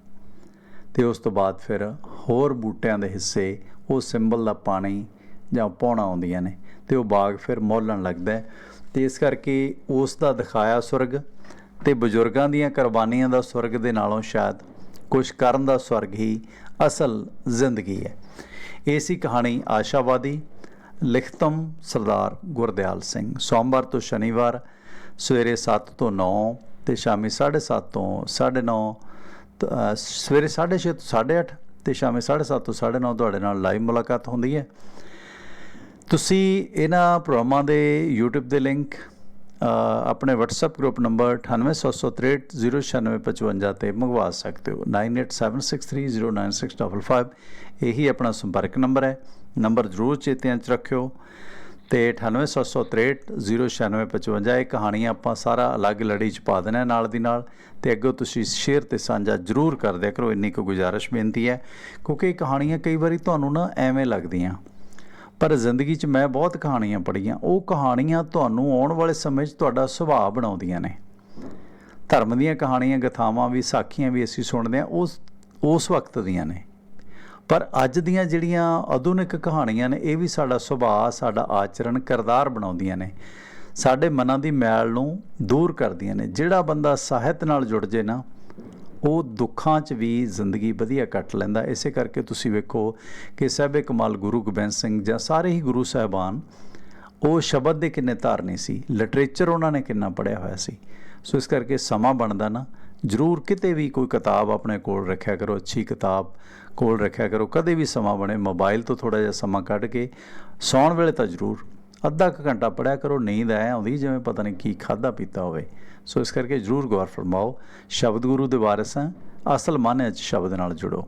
ਤੇ ਉਸ ਤੋਂ ਬਾਅਦ ਫਿਰ ਹੋਰ ਬੂਟਿਆਂ ਦੇ ਹਿੱਸੇ ਉਹ ਸਿੰਬਲ ਦਾ ਪਾਣੀ ਜਾਂ ਪੌਣਾ ਆਉਂਦੀਆਂ ਨੇ ਤੇ ਉਹ ਬਾਗ ਫਿਰ ਮੋਲਣ ਲੱਗਦਾ ਹੈ ਤੇ ਇਸ ਕਰਕੇ ਉਸ ਦਾ ਦਿਖਾਇਆ ਸੁਰਗ ਤੇ ਬਜ਼ੁਰਗਾਂ ਦੀਆਂ ਕੁਰਬਾਨੀਆਂ ਦਾ ਸਵਰਗ ਦੇ ਨਾਲੋਂ ਸ਼ਾਇਦ ਕੁਝ ਕਰਨ ਦਾ ਸਵਰਗ ਹੀ ਅਸਲ ਜ਼ਿੰਦਗੀ ਹੈ। ਇਹ ਸੀ ਕਹਾਣੀ ਆਸ਼ਾਵਾਦੀ, ਲਿਖਤਮ ਸਰਦਾਰ ਗੁਰਦਿਆਲ ਸਿੰਘ। ਸੋਮਵਾਰ ਤੋਂ ਸ਼ਨੀਵਾਰ ਸਵੇਰੇ 7 ਤੋਂ 9 ਤੇ ਸ਼ਾਮੀ 7:30 ਤੋਂ 9:30 ਸਵੇਰੇ 6:30 ਤੋਂ 8:30 ਤੇ ਸ਼ਾਮੀ 7:30 ਤੋਂ 9:30 ਤੁਹਾਡੇ ਨਾਲ ਲਾਈਵ ਮੁਲਾਕਾਤ ਹੁੰਦੀ ਹੈ। ਤੁਸੀਂ ਇਹਨਾਂ ਪ੍ਰੋਗਰਾਮਾਂ ਦੇ YouTube ਦੇ ਲਿੰਕ ਆਪਣੇ WhatsApp ਗਰੁੱਪ ਨੰਬਰ 9876309655 ਤੇ ਮੰਗਵਾ ਸਕਦੇ ਹੋ। 9876309655 ਇਹੀ ਆਪਣਾ ਸੰਪਰਕ ਨੰਬਰ ਹੈ। ਨੰਬਰ ਜ਼ਰੂਰ ਚੇਤਿਆਂ 'ਚ ਰੱਖਿਓ। ਤੇ 9876309655 ਇਹ ਕਹਾਣੀਆਂ ਆਪਾਂ ਸਾਰਾ ਅਲੱਗ ਲੜੀ 'ਚ ਪਾ ਦੇਣਾ ਨਾਲ ਦੀ ਨਾਲ। ਤੇ ਅੱਗੇ ਤੁਸੀਂ ਸ਼ੇਅਰ ਤੇ ਸਾਂਝਾ ਜ਼ਰੂਰ ਕਰ ਦਿਆ ਕਰੋ। ਇੰਨੀ ਕੁ ਗੁਜ਼ਾਰਿਸ਼ ਬੇਨਤੀ ਹੈ, ਕਿਉਂਕਿ ਇਹ ਕਹਾਣੀਆਂ ਕਈ ਵਾਰੀ ਤੁਹਾਨੂੰ ਨਾ ਐਵੇਂ ਲੱਗਦੀਆਂ। ਪਰ ਜ਼ਿੰਦਗੀ 'ਚ ਮੈਂ ਬਹੁਤ ਕਹਾਣੀਆਂ ਪੜ੍ਹੀਆਂ। ਉਹ ਕਹਾਣੀਆਂ ਤੁਹਾਨੂੰ ਆਉਣ ਵਾਲੇ ਸਮੇਂ 'ਚ ਤੁਹਾਡਾ ਸੁਭਾਅ ਬਣਾਉਂਦੀਆਂ ਨੇ। ਧਰਮ ਦੀਆਂ ਕਹਾਣੀਆਂ, ਗਥਾਵਾਂ ਵੀ, ਸਾਖੀਆਂ ਵੀ ਅਸੀਂ ਸੁਣਦੇ ਹਾਂ, ਉਸ ਉਸ ਵਕਤ ਦੀਆਂ ਨੇ। ਪਰ ਅੱਜ ਦੀਆਂ ਜਿਹੜੀਆਂ ਆਧੁਨਿਕ ਕਹਾਣੀਆਂ ਨੇ, ਇਹ ਵੀ ਸਾਡਾ ਸੁਭਾਅ, ਸਾਡਾ ਆਚਰਣ ਕਿਰਦਾਰ ਬਣਾਉਂਦੀਆਂ ਨੇ। ਸਾਡੇ ਮਨਾਂ ਦੀ ਮੈਲ ਨੂੰ ਦੂਰ ਕਰਦੀਆਂ ਨੇ। ਜਿਹੜਾ ਬੰਦਾ ਸਾਹਿਤ ਨਾਲ ਜੁੜ ਜੇ ਨਾ ਉਹ ਦੁੱਖਾਂ 'ਚ ਵੀ ਜ਼ਿੰਦਗੀ ਵਧੀਆ ਕੱਟ ਲੈਂਦਾ। ਇਸੇ ਕਰਕੇ ਤੁਸੀਂ ਵੇਖੋ ਕਿ ਸਾਹਿਬੇ ਕਮਾਲ ਗੁਰੂ ਗੋਬਿੰਦ ਸਿੰਘ ਜਾਂ ਸਾਰੇ ਹੀ ਗੁਰੂ ਸਾਹਿਬਾਨ, ਉਹ ਸ਼ਬਦ ਦੇ ਕਿੰਨੇ ਧਾਰਨੀ ਸੀ, ਲਿਟਰੇਚਰ ਉਹਨਾਂ ਨੇ ਕਿੰਨਾ ਪੜਿਆ ਹੋਇਆ ਸੀ। ਸੋ ਇਸ ਕਰਕੇ ਸਮਾਂ ਬਣਦਾ ਨਾ, ਜ਼ਰੂਰ ਕਿਤੇ ਵੀ ਕੋਈ ਕਿਤਾਬ ਆਪਣੇ ਕੋਲ ਰੱਖਿਆ ਕਰੋ, ਅੱਛੀ ਕਿਤਾਬ ਕੋਲ ਰੱਖਿਆ ਕਰੋ, ਕਦੇ ਵੀ ਸਮਾਂ ਬਣੇ, ਮੋਬਾਈਲ ਤੋਂ ਥੋੜਾ ਜਿਹਾ ਸਮਾਂ ਕੱਢ ਕੇ, ਸੌਣ ਵੇਲੇ ਤਾਂ ਜ਼ਰੂਰ ਅੱਧਾ ਕੁ ਘੰਟਾ ਪੜਿਆ ਕਰੋ, ਨੀਂਦ ਐ ਆਉਂਦੀ ਜਿਵੇਂ ਪਤਾ ਨਹੀਂ ਕੀ ਖਾਦਾ ਪੀਤਾ ਹੋਵੇ। ਸੋ ਇਸ ਕਰਕੇ ਜ਼ਰੂਰ ਗੌਰ ਫਰਮਾਓ, ਸ਼ਬਦ ਗੁਰੂ ਦੇ ਵਾਰਿਸ ਹਾਂ, ਅਸਲ ਮਾਨੇ ਚ ਸ਼ਬਦ ਨਾਲ ਜੁੜੋ।